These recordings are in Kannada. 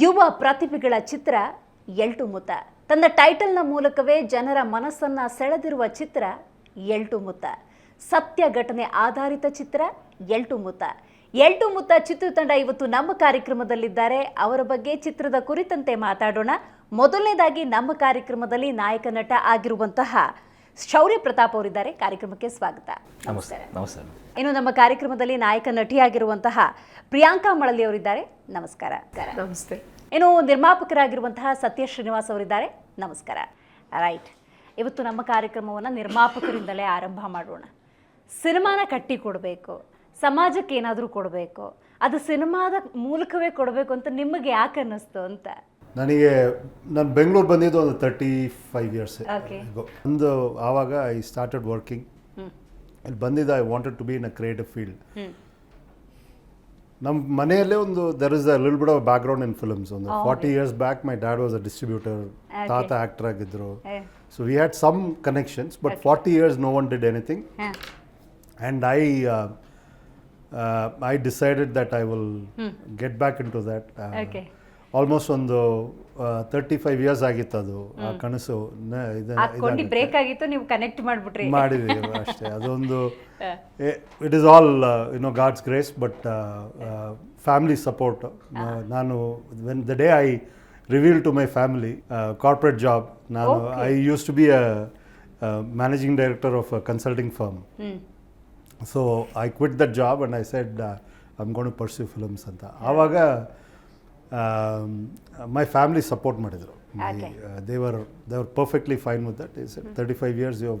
ಯುವ ಪ್ರತಿಭೆಗಳ ಚಿತ್ರ ಎಲ್ಟು ಮುತ್ತ. ತನ್ನ ಟೈಟಲ್ನ ಮೂಲಕವೇ ಜನರ ಮನಸ್ಸನ್ನ ಸೆಳೆದಿರುವ ಚಿತ್ರ ಎಲ್ಟು ಮುತ್ತ. ಸತ್ಯ ಘಟನೆ ಆಧಾರಿತ ಚಿತ್ರ ಎಲ್ಟು ಮುತ್ತ. ಎಲ್ಟು ಮುತ್ತ ಚಿತ್ರತಂಡ ಇವತ್ತು ನಮ್ಮ ಕಾರ್ಯಕ್ರಮದಲ್ಲಿದ್ದಾರೆ. ಅವರ ಬಗ್ಗೆ ಚಿತ್ರದ ಕುರಿತಂತೆ ಮಾತಾಡೋಣ. ಮೊದಲನೇದಾಗಿ ನಮ್ಮ ಕಾರ್ಯಕ್ರಮದಲ್ಲಿ ನಾಯಕ ನಟ ಆಗಿರುವಂತಹ ಶೌರ್ಯ ಪ್ರತಾಪ್ ಅವರಿದ್ದಾರೆ. ಕಾರ್ಯಕ್ರಮಕ್ಕೆ ಸ್ವಾಗತ. ನಮಸ್ಕಾರ ಇನ್ನು ನಮ್ಮ ಕಾರ್ಯಕ್ರಮದಲ್ಲಿ ನಾಯಕ ನಟಿಯಾಗಿರುವಂತಹ ಪ್ರಿಯಾಂಕಾ ಮಳಲಿ ಅವರಿದ್ದಾರೆ. ನಮಸ್ಕಾರ. ನಮಸ್ತೆ. ಇನ್ನು ನಿರ್ಮಾಪಕರಾಗಿರುವಂತಹ ಸತ್ಯ ಶ್ರೀನಿವಾಸ್ ಅವರಿದ್ದಾರೆ. ನಮಸ್ಕಾರ. ರೈಟ್ ಇವತ್ತು ನಮ್ಮ ಕಾರ್ಯಕ್ರಮವನ್ನು ನಿರ್ಮಾಪಕರಿಂದಲೇ ಆರಂಭ ಮಾಡೋಣ. ಸಿನಿಮಾನ ಕಟ್ಟಿ ಕೊಡಬೇಕು. ಸಮಾಜಕ್ಕೆ ಏನಾದರೂ ಕೊಡಬೇಕು. ಅದು ಸಿನಿಮಾದ ಮೂಲಕವೇ ಕೊಡಬೇಕು ಅಂತ ನಿಮಗೆ ಯಾಕೆ ಅನ್ನಿಸ್ತು ಅಂತ? ನನಗೆ ನಾನು ಬೆಂಗಳೂರು ಬಂದಿದ್ದು ಒಂದು ತರ್ಟಿ ಫೈವ್ ಇಯರ್ಸ್. ಒಂದು ಆವಾಗ ಐ ಸ್ಟಾರ್ಟೆಡ್ ವರ್ಕಿಂಗ್ ಅಲ್ಲಿ ಬಂದಿದ್ದ I wanted to be in a creative field ನಮ್ಮ ಮನೆಯಲ್ಲೇ ಒಂದು there is a lil bit of background in films ಒಂದು forty years back my dad was a distributor ತಾತ ಆ್ಯಕ್ಟರ್ ಆಗಿದ್ದರು ಏ, so we had some connections but forty years no one did anything ಹ, and I uh, uh, I decided that I will get back into that. Uh, Okay. Almost ಒಂದು ತರ್ಟಿ ಫೈವ್ ಇಯರ್ಸ್ ಆಗಿತ್ತು ಅದು ಆ ಕನಸು. ಬ್ರೇಕ್ ಆಗಿತ್ತು ನೀವು ಕನೆಕ್ಟ್ ಮಾಡಿಬಿಟ್ರಿ. ಮಾಡಿದ್ವಿ ಅಷ್ಟೇ. ಅದೊಂದು it is all you know god's grace but family support ನಾನು when the day I reveal to my family corporate job ನಾನು I use to be a managing director of a consulting firm so I quit that job and I said I am gonna pursue films ಅಂತ. ಆವಾಗ ಮೈ ಫ್ಯಾಮಿಲಿ ಸಪೋರ್ಟ್ ಮಾಡಿದರು. They were they were perfectly fine with that is thirty five years ಇವಾಗ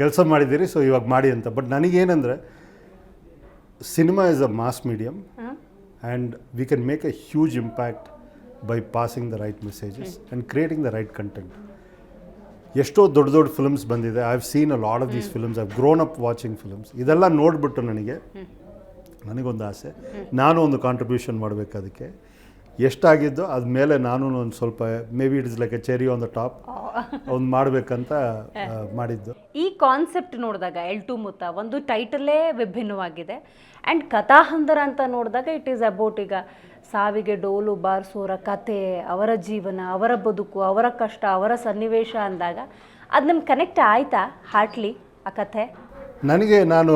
ಕೆಲಸ ಮಾಡಿದ್ದೀರಿ ಸೊ ಇವಾಗ ಮಾಡಿ ಅಂತ. But ನನಗೇನೆಂದರೆ cinema is a mass medium. And we can make a huge impact by passing the right messages and creating the right content ಎಷ್ಟೋ ದೊಡ್ಡ ದೊಡ್ಡ ಫಿಲ್ಮ್ಸ್ ಬಂದಿದೆ. I have seen a lot of these films I grown up watching films ಇದೆಲ್ಲ ನೋಡಿಬಿಟ್ಟು ನನಗೆ ನನಗೊಂದು ಆಸೆ. ನಾನು ಒಂದು ಕಾಂಟ್ರಿಬ್ಯೂಷನ್ ಮಾಡಬೇಕು ಅದಕ್ಕೆ. ಎಷ್ಟಾಗಿದ್ದೋ ಅದ್ಮೇಲೆ ನಾನು ಒಂದು ಸ್ವಲ್ಪ may be it is like a cherry on the top ಒಂದು ಮಾಡಬೇಕಂತ ಮಾಡಿದ್ದು. ಈ ಕಾನ್ಸೆಪ್ಟ್ ನೋಡಿದಾಗ ಎಲ್ ಟು ಮುತ್ತ ಒಂದು ಟೈಟಲೇ ವಿಭಿನ್ನವಾಗಿದೆ. ಆ್ಯಂಡ್ ಕಥಾಹಂದರ ಅಂತ ನೋಡಿದಾಗ ಇಟ್ ಈಸ್ ಅಬೌಟ್ ಈಗ ಸಾವಿಗೆ ಡೋಲು ಬಾರಿಸೋರ ಕತೆ ಅವರ ಜೀವನ ಅವರ ಬದುಕು ಅವರ ಕಷ್ಟ ಅವರ ಸನ್ನಿವೇಶ ಅಂದಾಗ ಅದು ನಮ್ಗೆ ಕನೆಕ್ಟ್ ಆಯ್ತಾ? ಹಾರ್ಟ್ಲಿ ಆ ಕಥೆ. ನನಗೆ ನಾನು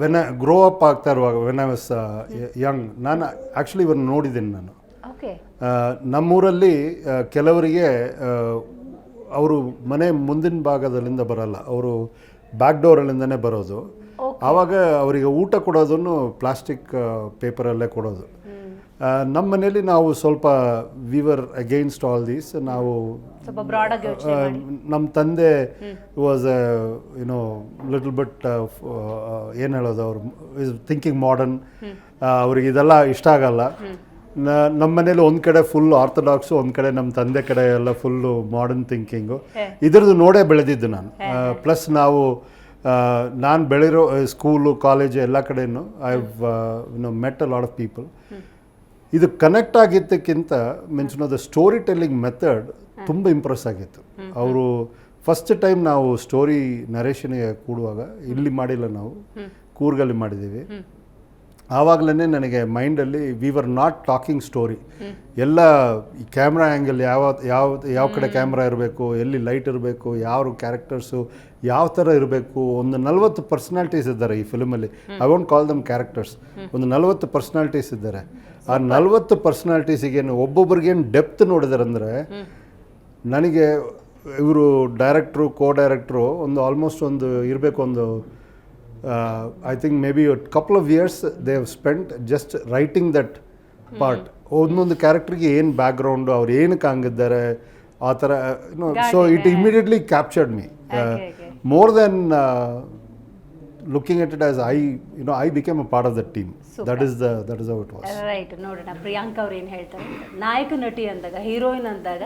ವೆನ್ ಗ್ರೋ ಅಪ್ ಆಗ್ತಾ ಇರುವಾಗ ವೆನ್ ಐ ವಾಸ್ ಯಂಗ್ ನಾನು ಆ್ಯಕ್ಚುಲಿ ಇವ್ರನ್ನ ನೋಡಿದ್ದೀನಿ ನಾನು. ನಮ್ಮೂರಲ್ಲಿ ಕೆಲವರಿಗೆ ಅವರು ಮನೆ ಮುಂದಿನ ಭಾಗದಲ್ಲಿಂದ ಬರಲ್ಲ. ಅವರು ಬ್ಯಾಕ್ ಡೋರಲ್ಲಿಂದನೇ ಬರೋದು. ಆವಾಗ ಅವರಿಗೆ ಊಟ ಕೊಡೋದನ್ನು ಪ್ಲಾಸ್ಟಿಕ್ ಪೇಪರಲ್ಲೇ ಕೊಡೋದು. ನಮ್ಮ ಮನೆಯಲ್ಲಿ ನಾವು ಸ್ವಲ್ಪ ವಿವರ್ ಅಗೇನ್ಸ್ಟ್ ಆಲ್ ದೀಸ್ ನಾವು ನಮ್ಮ ತಂದೆ ವಾಸ್ ಯುನೋ ಲಿಟಲ್ ಬಟ್ ಏನು ಹೇಳೋದು ಅವರು ಇಸ್ ಥಿಂಕಿಂಗ್ ಮಾಡರ್ನ್ ಅವ್ರಿಗೆ ಇದೆಲ್ಲ ಇಷ್ಟ ಆಗಲ್ಲ. ನಮ್ಮ ಮನೇಲಿ ಒಂದು ಕಡೆ ಫುಲ್ ಆರ್ಥೋಡಾಕ್ಸು ಒಂದು ಕಡೆ ನಮ್ಮ ತಂದೆ ಕಡೆ ಎಲ್ಲ ಫುಲ್ಲು ಮಾಡರ್ನ್ ಥಿಂಕಿಂಗು ಇದ್ರದ್ದು ನೋಡೇ ಬೆಳೆದಿದ್ದು ನಾನು. ಪ್ಲಸ್ ನಾವು ನಾನು ಬೆಳಿರೋ ಸ್ಕೂಲು ಕಾಲೇಜು ಎಲ್ಲ ಕಡೆಯೂ I know met a lot of people ಇದು connect ಆಗಿದ್ದಕ್ಕಿಂತ means know the story telling method ತುಂಬ ಇಂಪ್ರೆಸ್ ಆಗಿತ್ತು. ಅವರು ಫಸ್ಟ್ ಟೈಮ್ ನಾವು ಸ್ಟೋರಿ ನರೇಷನ್ಗೆ ಕೂಡುವಾಗ ಇಲ್ಲಿ ಮಾಡಿಲ್ಲ ನಾವು, ಕೂರ್ಗಲ್ಲಿ ಮಾಡಿದ್ದೀವಿ. ಆವಾಗಲೇ ನನಗೆ ಮೈಂಡಲ್ಲಿ we were not talking story ಎಲ್ಲ ಈ ಕ್ಯಾಮ್ರಾ ಆ್ಯಂಗಲ್ ಯಾವ ಯಾವ ಯಾವ ಕಡೆ ಕ್ಯಾಮ್ರಾ ಇರಬೇಕು, ಎಲ್ಲಿ ಲೈಟ್ ಇರಬೇಕು ಯಾವ ಕ್ಯಾರೆಕ್ಟರ್ಸು ಯಾವ ಥರ ಇರಬೇಕು, ಒಂದು ನಲವತ್ತು ಪರ್ಸ್ನಾಲ್ಟೀಸ್ ಇದ್ದಾರೆ ಈ ಫಿಲ್ಮಲ್ಲಿ I want call them characters ಒಂದು ನಲವತ್ತು ಪರ್ಸ್ನಾಲ್ಟೀಸ್ ಇದ್ದಾರೆ. ಆ ನಲವತ್ತು ಪರ್ಸ್ನಾಲಿಟೀಸಿಗೇನು ಒಬ್ಬೊಬ್ರಿಗೇನು ಡೆಪ್ತ್ ನೋಡಿದಾರೆ ಅಂದರೆ ನನಗೆ ಇವರು ಡೈರೆಕ್ಟ್ರು ಕೋ ಡೈರೆಕ್ಟ್ರು ಒಂದು ಆಲ್ಮೋಸ್ಟ್ ಒಂದು ಇರಬೇಕು ಒಂದು I think may be couple of years they have spent just writing that part ಒಂದೊಂದು ಕ್ಯಾರೆಕ್ಟ್ರಿಗೆ ಏನು ಬ್ಯಾಕ್ಗ್ರೌಂಡು ಅವ್ರು ಏನಕ್ಕೆ ಹಂಗಿದ್ದಾರೆ ಆ ಥರ so it immediately captured me. More then looking at it as I you know I became a part of that team that is that is out was right ನೋಡೋಣ. ಪ್ರಿಯಾಂಕಾ ಅವ್ರು ಏನು ಹೇಳ್ತಾರೆ. ನಾಯಕ ನಟಿ ಅಂದಾಗ ಹೀರೋಯಿನ್ ಅಂದಾಗ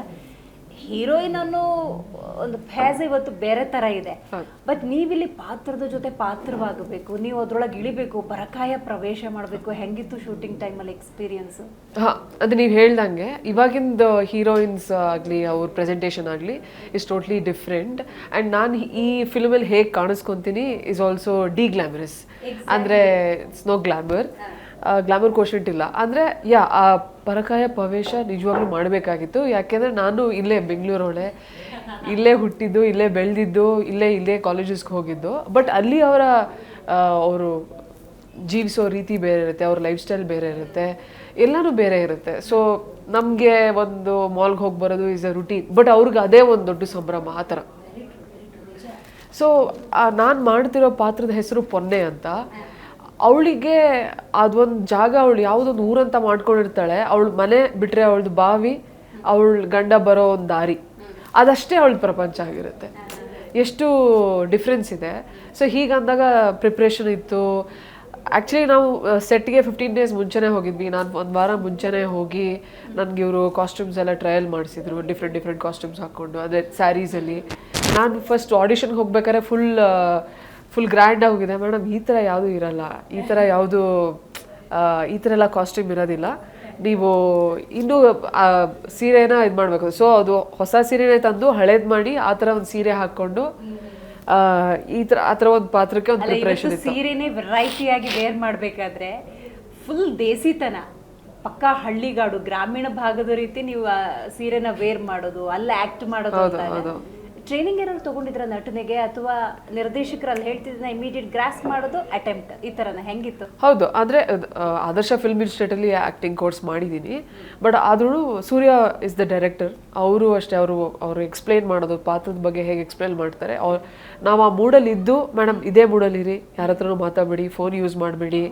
ಹೀರೋಯಿನ್ ಅನ್ನೋ ಒಂದು ಫ್ಯಾಸ್ ಇವತ್ತು ಬೇರೆ ತರ ಇದೆ. ಬಟ್ ನೀವಿಲ್ಲಿ ಪಾತ್ರದ ಜೊತೆ ಪಾತ್ರವಾಗಬೇಕು ನೀವು ಅದ್ರೊಳಗೆ ಇಳಿಬೇಕು ಪರಕಾಯ ಪ್ರವೇಶ ಮಾಡಬೇಕು ಹೆಂಗಿತ್ತು ಶೂಟಿಂಗ್ ಟೈಮಲ್ಲಿ ಎಕ್ಸ್ಪೀರಿಯನ್ಸ್ ಹಾ ಅದು ನೀವು ಹೇಳ್ದಂಗೆ ಇವಾಗಿಂದ ಹೀರೋಯಿನ್ಸ್ ಆಗಲಿ ಅವ್ರ ಪ್ರೆಸೆಂಟೇಷನ್ ಆಗಲಿ ಇಸ್ ಟೋಟ್ಲಿ ಡಿಫ್ರೆಂಟ್ ಆ್ಯಂಡ್ ನಾನು ಈ ಫಿಲ್ಮಲ್ಲಿ ಹೇಗೆ ಕಾಣಿಸ್ಕೊತೀನಿ ಇಸ್ ಆಲ್ಸೋ ಡಿ ಗ್ಲಾಮರಸ್ ಅಂದರೆ it's no glamour glamour quotient ಇಲ್ಲ. ಅಂದರೆ ಯಾ, ಆ ಪರಕಾಯ ಪ್ರವೇಶ ನಿಜವಾಗ್ಲೂ ಮಾಡಬೇಕಾಗಿತ್ತು. ಯಾಕೆಂದರೆ ನಾನು ಇಲ್ಲೇ ಬೆಂಗಳೂರವಳೆ ಇಲ್ಲೇ ಹುಟ್ಟಿದ್ದು, ಇಲ್ಲೇ ಬೆಳೆದಿದ್ದು, ಇಲ್ಲೇ ಇಲ್ಲೇ ಕಾಲೇಜಸ್ಗೆ ಹೋಗಿದ್ದು. ಬಟ್ ಅಲ್ಲಿ ಅವರ ಅವರು ಜೀವಿಸೋ ರೀತಿ ಬೇರೆ ಇರುತ್ತೆ, ಅವ್ರ ಲೈಫ್ ಸ್ಟೈಲ್ ಬೇರೆ ಇರುತ್ತೆ, ಎಲ್ಲನೂ ಬೇರೆ ಇರುತ್ತೆ. ಸೊ ನಮಗೆ ಒಂದು ಮಾಲ್ಗೆ ಹೋಗಿ ಬರೋದು ಈಸ್ ಅ ರುಟೀನ್ ಬಟ್ ಅವ್ರಿಗೆ ಅದೇ ಒಂದು ದೊಡ್ಡ ಸಂಭ್ರಮ, ಆ ಥರ. ಸೊ ನಾನು ಮಾಡ್ತಿರೋ ಪಾತ್ರದ ಹೆಸರು ಪೊನ್ನೆ ಅಂತ. ಅವಳಿಗೆ ಅದೊಂದು ಜಾಗ ಅವಳು ಯಾವುದೊಂದು ಊರಂತ ಮಾಡ್ಕೊಂಡಿರ್ತಾಳೆ, ಅವಳು ಮನೆ ಬಿಟ್ಟರೆ ಅವಳದು ಬಾವಿ, ಅವಳ ಗಂಡ ಬರೋ ಒಂದು ದಾರಿ. ಅದಷ್ಟೇ ಅವಳ ಪ್ರಪಂಚ ಆಗಿರುತ್ತೆ. ಎಷ್ಟು ಡಿಫ್ರೆನ್ಸ್ ಇದೆ. ಸೊ ಹೀಗಂದಾಗ ಪ್ರಿಪ್ರೇಷನ್ ಇತ್ತು. ಆ್ಯಕ್ಚುಲಿ ನಾವು ಸೆಟ್ಗೆ ಫಿಫ್ಟೀನ್ ಡೇಸ್ ಮುಂಚೆನೇ ಹೋಗಿದ್ವಿ. ನಾನು ಒಂದು ವಾರ ಮುಂಚೆನೇ ಹೋಗಿ ನನಗೆ ಇವರು ಕಾಸ್ಟ್ಯೂಮ್ಸ್ ಎಲ್ಲ ಟ್ರಯಲ್ ಮಾಡಿಸಿದ್ರು. ಡಿಫ್ರೆಂಟ್ ಡಿಫ್ರೆಂಟ್ ಕಾಸ್ಟ್ಯೂಮ್ಸ್ ಹಾಕ್ಕೊಂಡು ಅದೇ ಸ್ಯಾರೀಸಲ್ಲಿ ನಾನು ಫಸ್ಟ್ ಆಡಿಷನ್ಗೆ ಹೋಗ್ಬೇಕಾದ್ರೆ ಫುಲ್ ಫುಲ್ ಗ್ರ್ಯಾಂಡಾಗಿ ಆಗಿದೆ ಮೇಡಮ್ ಈ ಥರ ಯಾವುದೂ ಇರಲ್ಲ. ಈ ಥರ ಯಾವುದು ಈ ಥರ ಎಲ್ಲ ಕಾಸ್ಟ್ಯೂಮ್ ಇರೋದಿಲ್ಲ. ನೀವು ಇನ್ನೂ ಆ ಸೀರೆನ ಇದು ಮಾಡಬೇಕು. ಸೊ ಅದು ಹೊಸ ಸೀರೆನೇ ತಂದು ಹಳೇದು ಮಾಡಿ ಆ ಥರ ಒಂದು ಸೀರೆ ಹಾಕ್ಕೊಂಡು ಆ, ಈ ಥರ ಆ ಥರ ಒಂದು ಪಾತ್ರಕ್ಕೆ ಒಂದು ಪ್ರಿಪ್ರೇಷನ್ ಸೀರೆನೇ ವೆರೈಟಿಯಾಗಿ ವೇರ್ ಮಾಡಬೇಕಾದ್ರೆ ಫುಲ್ ದೇಸಿತನ. ಪಕ್ಕಾ ಹಳ್ಳಿಗಾಡು ಗ್ರಾಮೀಣ ಭಾಗದ ರೀತಿ ನೀವು ಸೀರೆನ ವೇರ್ ಮಾಡೋದು ಅಲ್ಲ ಆಕ್ಟ್ ಮಾಡೋದು ಟ್ರೈನಿಂಗ್ ಏನಾದ್ರು ತಗೊಂಡಿದ್ರ ನಟನೆಗೆ ಅಥವಾ ನಿರ್ದೇಶಕರಲ್ಲಿ ಹೇಳ್ತಿದ್ದ ಇಮಿಡಿಯೇಟ್ ಗ್ರಾಸ್ ಮಾಡೋದು ಅಟೆಂಪ್ಟ್ ಈ ತರನ, ಹೆಂಗಿತ್ತು? ಹೌದು, ಆದರೆ ಆದರ್ಶ ಫಿಲ್ಮ್ ಇನ್ಸ್ಟಿಟ್ಯೂಟಲ್ಲಿ ಆ್ಯಕ್ಟಿಂಗ್ ಕೋರ್ಸ್ ಮಾಡಿದ್ದೀನಿ ಬಟ್ ಆದ್ರೂ ಸೂರ್ಯ ಇಸ್ ದ ಡೈರೆಕ್ಟರ್ ಅವರು ಅಷ್ಟೇ, ಅವರು ಅವರು ಎಕ್ಸ್ಪ್ಲೈನ್ ಮಾಡೋದು, ಪಾತ್ರದ ಬಗ್ಗೆ ಹೇಗೆ ಎಕ್ಸ್ಪ್ಲೈನ್ ಮಾಡ್ತಾರೆ. ಅವ್ರು, ನಾವು ಆ ಮೂಡಲ್ಲಿ ಇದ್ದು ಮೇಡಮ್ ಇದೇ ಮೂಡಲ್ಲಿ ಇರಿ ಯಾರ ಹತ್ರನೂ ಮಾತಾಡಬೇಡಿ ಫೋನ್ ಯೂಸ್ ಮಾಡಬೇಡಿ.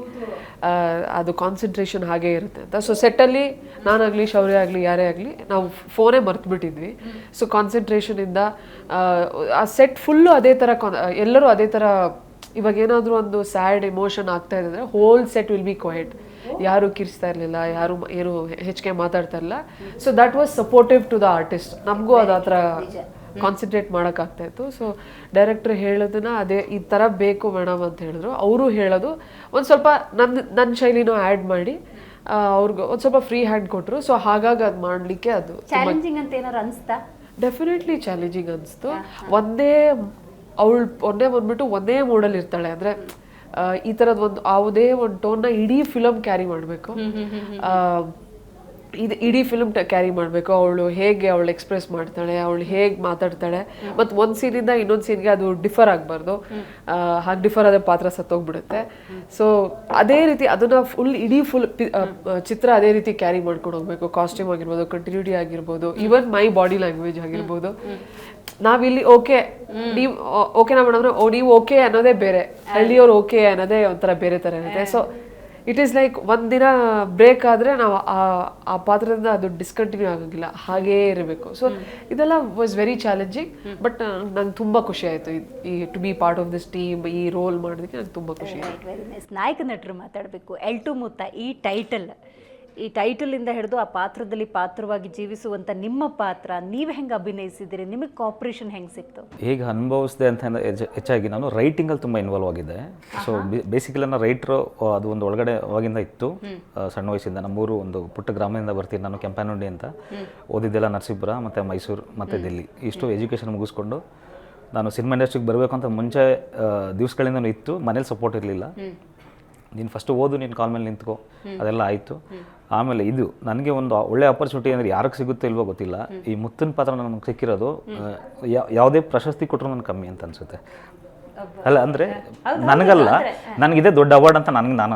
ಅದು ಕಾನ್ಸಂಟ್ರೇಷನ್ ಹಾಗೇ ಇರುತ್ತೆ ಅಂತ. ಸೊ ಸೆಟ್ಟಲ್ಲಿ ನಾನಾಗಲಿ, ಶೌರ್ಯ ಆಗಲಿ, ಯಾರೇ ಆಗಲಿ, ನಾವು ಫೋನೇ ಮರ್ತ್ಬಿಟ್ಟಿದ್ವಿ. ಸೊ ಕಾನ್ಸಂಟ್ರೇಷನಿಂದ ಆ ಸೆಟ್ ಫುಲ್ಲು ಅದೇ ಥರ ಎಲ್ಲರೂ ಅದೇ ಥರ ಇವಾಗ ಏನಾದರೂ ಒಂದು ಸ್ಯಾಡ್ ಎಮೋಷನ್ ಆಗ್ತಾ ಇದೆ ಅಂದರೆ whole set will be quiet ಯಾರು ಕಿರಿಸ್ತಾ ಇರಲಿಲ್ಲ ಯಾರು ಏನು ಹೆಚ್ಚಿಗೆ ಮಾತಾಡ್ತಾ ಇರಲಿಲ್ಲ. So that was supportive to the artist ನಮಗೂ ಅದು ಆ ಥರ ಕಾನ್ಸಂಟ್ರೇಟ್ ಮಾಡೋಕ್ಕಾಗ್ತಾ ಇತ್ತು. ಸೊ ಡೈರೆಕ್ಟರ್ ಹೇಳೋದನ್ನ ಅದೇ ಈ ಥರ ಬೇಕು ಮೇಡಮ್ ಅಂತ ಹೇಳಿದ್ರು. ಅವರು ಹೇಳೋದು ಒಂದು ಸ್ವಲ್ಪ ನನ್ನ ನನ್ನ ಶೈಲಿನೂ ಆ್ಯಡ್ ಮಾಡಿ ಅವ್ರಿಗೆ ಒಂದು ಸ್ವಲ್ಪ ಫ್ರೀ ಹ್ಯಾಂಡ್ ಕೊಟ್ಟರು ಸೊ ಹಾಗಾಗಿ ಅದು ಮಾಡಲಿಕ್ಕೆ ಅದು ಚಾಲೆಂಜಿಂಗ್ ಅಂತ ಏನಾರು ಅನ್ಸ್ತಾ? ಡೆಫಿನೆಟ್ಲಿ ಚಾಲೆಂಜಿಂಗ್ ಅನಿಸ್ತು. ಒಂದೇ ಅವಳು ಒಂದೇ ಬಂದ್ಬಿಟ್ಟು ಒಂದೇ ಮೂಡಲ್ಲಿ ಇರ್ತಾಳೆ ಅಂದರೆ ಈ ಥರದ್ದು ಒಂದು ಯಾವುದೇ ಒಂದು ಟೋನ್ನ ಇಡೀ ಫಿಲಮ್ ಕ್ಯಾರಿ ಮಾಡಬೇಕು. ಇದು ಇಡೀ ಫಿಲ್ಮ್ ಕ್ಯಾರಿ ಮಾಡಬೇಕು. ಅವಳು ಹೇಗೆ ಅವಳು ಎಕ್ಸ್ಪ್ರೆಸ್ ಮಾಡ್ತಾಳೆ ಅವಳು ಹೇಗೆ ಮಾತಾಡ್ತಾಳೆ. ಮತ್ತು ಒಂದು ಸೀನಿಂದ ಇನ್ನೊಂದು ಸೀನ್ಗೆ ಅದು ಡಿಫರ್ ಆಗಬಾರ್ದು. ಹಾಗೆ ಡಿಫರ್ ಆದ ಪಾತ್ರ ಸತ್ತೋಗ್ಬಿಡುತ್ತೆ. ಸೊ ಅದೇ ರೀತಿ ಅದನ್ನ ಫುಲ್ ಇಡೀ ಫುಲ್ ಚಿತ್ರ ಅದೇ ರೀತಿ ಕ್ಯಾರಿ ಮಾಡ್ಕೊಂಡು ಹೋಗ್ಬೇಕು. ಕಾಸ್ಟ್ಯೂಮ್ ಆಗಿರ್ಬೋದು ಕಂಟಿನ್ಯೂಟಿ ಆಗಿರ್ಬೋದು ಈವನ್ ಮೈ ಬಾಡಿ ಲ್ಯಾಂಗ್ವೇಜ್ ಆಗಿರ್ಬೋದು. ನಾವಿಲ್ಲಿ ಓಕೆ ನೀವು ಓಕೆನಾ ಮೇಡಮ್ ನೀವು ಓಕೆ ಅನ್ನೋದೇ ಬೇರೆ. ಹಳ್ಳಿಯವ್ರು ಓಕೆ ಅನ್ನೋದೇ ಒಂಥರ ಬೇರೆ ಥರ ಇರುತ್ತೆ. ಸೊ ಇಟ್ ಈಸ್ ಲೈಕ್ ಒಂದಿನ ಬ್ರೇಕ್ ಆದರೆ ನಾವು ಆ ಆ ಪಾತ್ರದಿಂದ ಅದು ಡಿಸ್ಕಂಟಿನ್ಯೂ ಆಗಂಗಿಲ್ಲ ಹಾಗೇ ಇರಬೇಕು. ಸೊ ಇದೆಲ್ಲ ವಾಸ್ ವೆರಿ ಚಾಲೆಂಜಿಂಗ್ ಬಟ್ ನಂಗೆ ತುಂಬ ಖುಷಿ ಆಯಿತು. ಈ to be part of this team ಈ ರೋಲ್ ಮಾಡೋದಕ್ಕೆ ನಂಗೆ ತುಂಬ ಖುಷಿ ಆಯಿತು. ನಾಯಕ ನಟರು ಮಾತಾಡಬೇಕು. ಎಲ್ಟು ಮುತ್ತ ಈ ಟೈಟಲ್ ಈ ಟೈಟಲಿಂದ ಹಿಡಿದು ಆ ಪಾತ್ರದಲ್ಲಿ ಪಾತ್ರವಾಗಿ ಜೀವಿಸುವಂತ ನಿಮ್ಮ ಪಾತ್ರ ನೀವು ಹೆಂಗೆ ಅಭಿನಯಿಸಿದಿರಿ ನಿಮಗೆ ಕಾಪರೇಷನ್ ಹೆಂಗೆ ಸಿಕ್ತು? ಹೇಗೆ ಅನುಭವಿಸಿದೆ ಅಂತ ಹೆಚ್ಚಾಗಿ ನಾನು ರೈಟಿಂಗಲ್ಲಿ ತುಂಬ ಇನ್ವಾಲ್ವ್ ಆಗಿದ್ದೆ. ಸೊ ಬೇಸಿಕಲಿ ನಾನು ರೈಟ್ರು ಅದು ಒಂದು ಒಳಗಡೆ ಅವಾಗಿಂದ ಇತ್ತು ಸಣ್ಣ ವಯಸ್ಸಿಂದ ನಮ್ಮೂರು ಒಂದು ಪುಟ್ಟ ಗ್ರಾಮದಿಂದ ಬರ್ತೀನಿ ನಾನು ಕೆಂಪನಹುಂಡಿ ಅಂತ. ಓದಿದ್ದೆಲ್ಲ ನರಸೀಪುರ ಮತ್ತು ಮೈಸೂರು ಮತ್ತು ದಿಲ್ಲಿ. ಇಷ್ಟು ಎಜುಕೇಷನ್ ಮುಗಿಸ್ಕೊಂಡು ನಾನು ಸಿನಿಮಾ ಇಂಡಸ್ಟ್ರಿಗೆ ಬರಬೇಕು ಅಂತ ಮುಂಚೆ ದಿವಸಗಳಿಂದ ಇತ್ತು. ಮನೇಲಿ ಸಪೋರ್ಟ್ ಇರಲಿಲ್ಲ. ನೀನು ಫಸ್ಟ್ ಓದು ನೀನು ಕಾಲ್ ಮೇಲೆ ನಿಂತ್ಕೋ. ಅದೆಲ್ಲ ಆಯಿತು. ಆಮೇಲೆ ಇದು ನನಗೆ ಒಂದು ಒಳ್ಳೆ ಅಪರ್ಚುನಿಟಿ ಅಂದರೆ ಯಾರಿಗೆ ಸಿಗುತ್ತೋ ಇಲ್ವೋ ಗೊತ್ತಿಲ್ಲ. ಈ ಮುತ್ತಿನ ಪಾತ್ರ ನನಗೆ ಸಿಕ್ಕಿರೋದು ಯಾವುದೇ ಪ್ರಶಸ್ತಿ ಕೊಟ್ಟರು ನನಗೆ ಕಮ್ಮಿ ಅಂತ ಅನಿಸುತ್ತೆ. ಅಲ್ಲ ಅಂದರೆ ನನಗಲ್ಲ ನನಗಿದೆ ದೊಡ್ಡ ಅವಾರ್ಡ್ ಅಂತ ನನಗೆ ನಾನು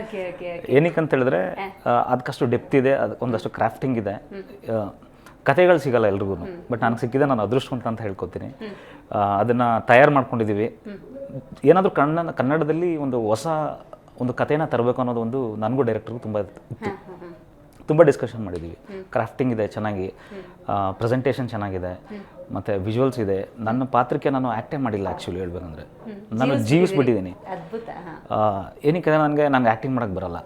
ಓಕೆ ಏನಕ್ಕೆ ಅಂತ ಹೇಳಿದ್ರೆ ಅದಕ್ಕಷ್ಟು ಡೆಪ್ತ್ ಇದೆ ಅದು ಒಂದಷ್ಟು ಕ್ರಾಫ್ಟಿಂಗ್ ಇದೆ. ಕತೆಗಳು ಕಥೆಗಳು ಸಿಗಲ್ಲ ಎಲ್ರಿಗೂ ಬಟ್ ನನಗೆ ಸಿಕ್ಕಿದೆ ನಾನು ಅದೃಷ್ಟವಂತ ಅಂತ ಹೇಳ್ಕೊತೀನಿ. ಅದನ್ನು ಅದನ್ನ ತಯಾರು ಮಾಡ್ಕೊಂಡಿದ್ದೀವಿ ಏನಾದರೂ ಕನ್ನಡ ಕನ್ನಡದಲ್ಲಿ ಒಂದು ಹೊಸ ಒಂದು ಕಥೆನ ತರಬೇಕು ಅನ್ನೋದು ಒಂದು ನನಗೂ ಡೈರೆಕ್ಟರ್ಗೂ ತುಂಬ ಇತ್ತು. ತುಂಬ ಡಿಸ್ಕಷನ್ ಮಾಡಿದ್ದೀವಿ ಕ್ರಾಫ್ಟಿಂಗ್ ಇದೆ ಚೆನ್ನಾಗಿ. ಪ್ರೆಸೆಂಟೇಷನ್ ಚೆನ್ನಾಗಿದೆ. ಮತ್ತು ವಿಜುವಲ್ಸ್ ಇದೆ. ನನ್ನ ಪಾತ್ರಕ್ಕೆ ನಾನು ಆ್ಯಕ್ಟೇ ಮಾಡಿಲ್ಲ ಆ್ಯಕ್ಚುಲಿ ಹೇಳ್ಬೇಕಂದ್ರೆ. ನಾನು ಜೀವಿಸ್ಬಿಟ್ಟಿದ್ದೀನಿ ಏನಕ್ಕೆ ನನಗೆ ನನಗೆ ಆ್ಯಕ್ಟಿಂಗ್ ಮಾಡೋಕ್ಕೆ ಬರಲ್ಲ.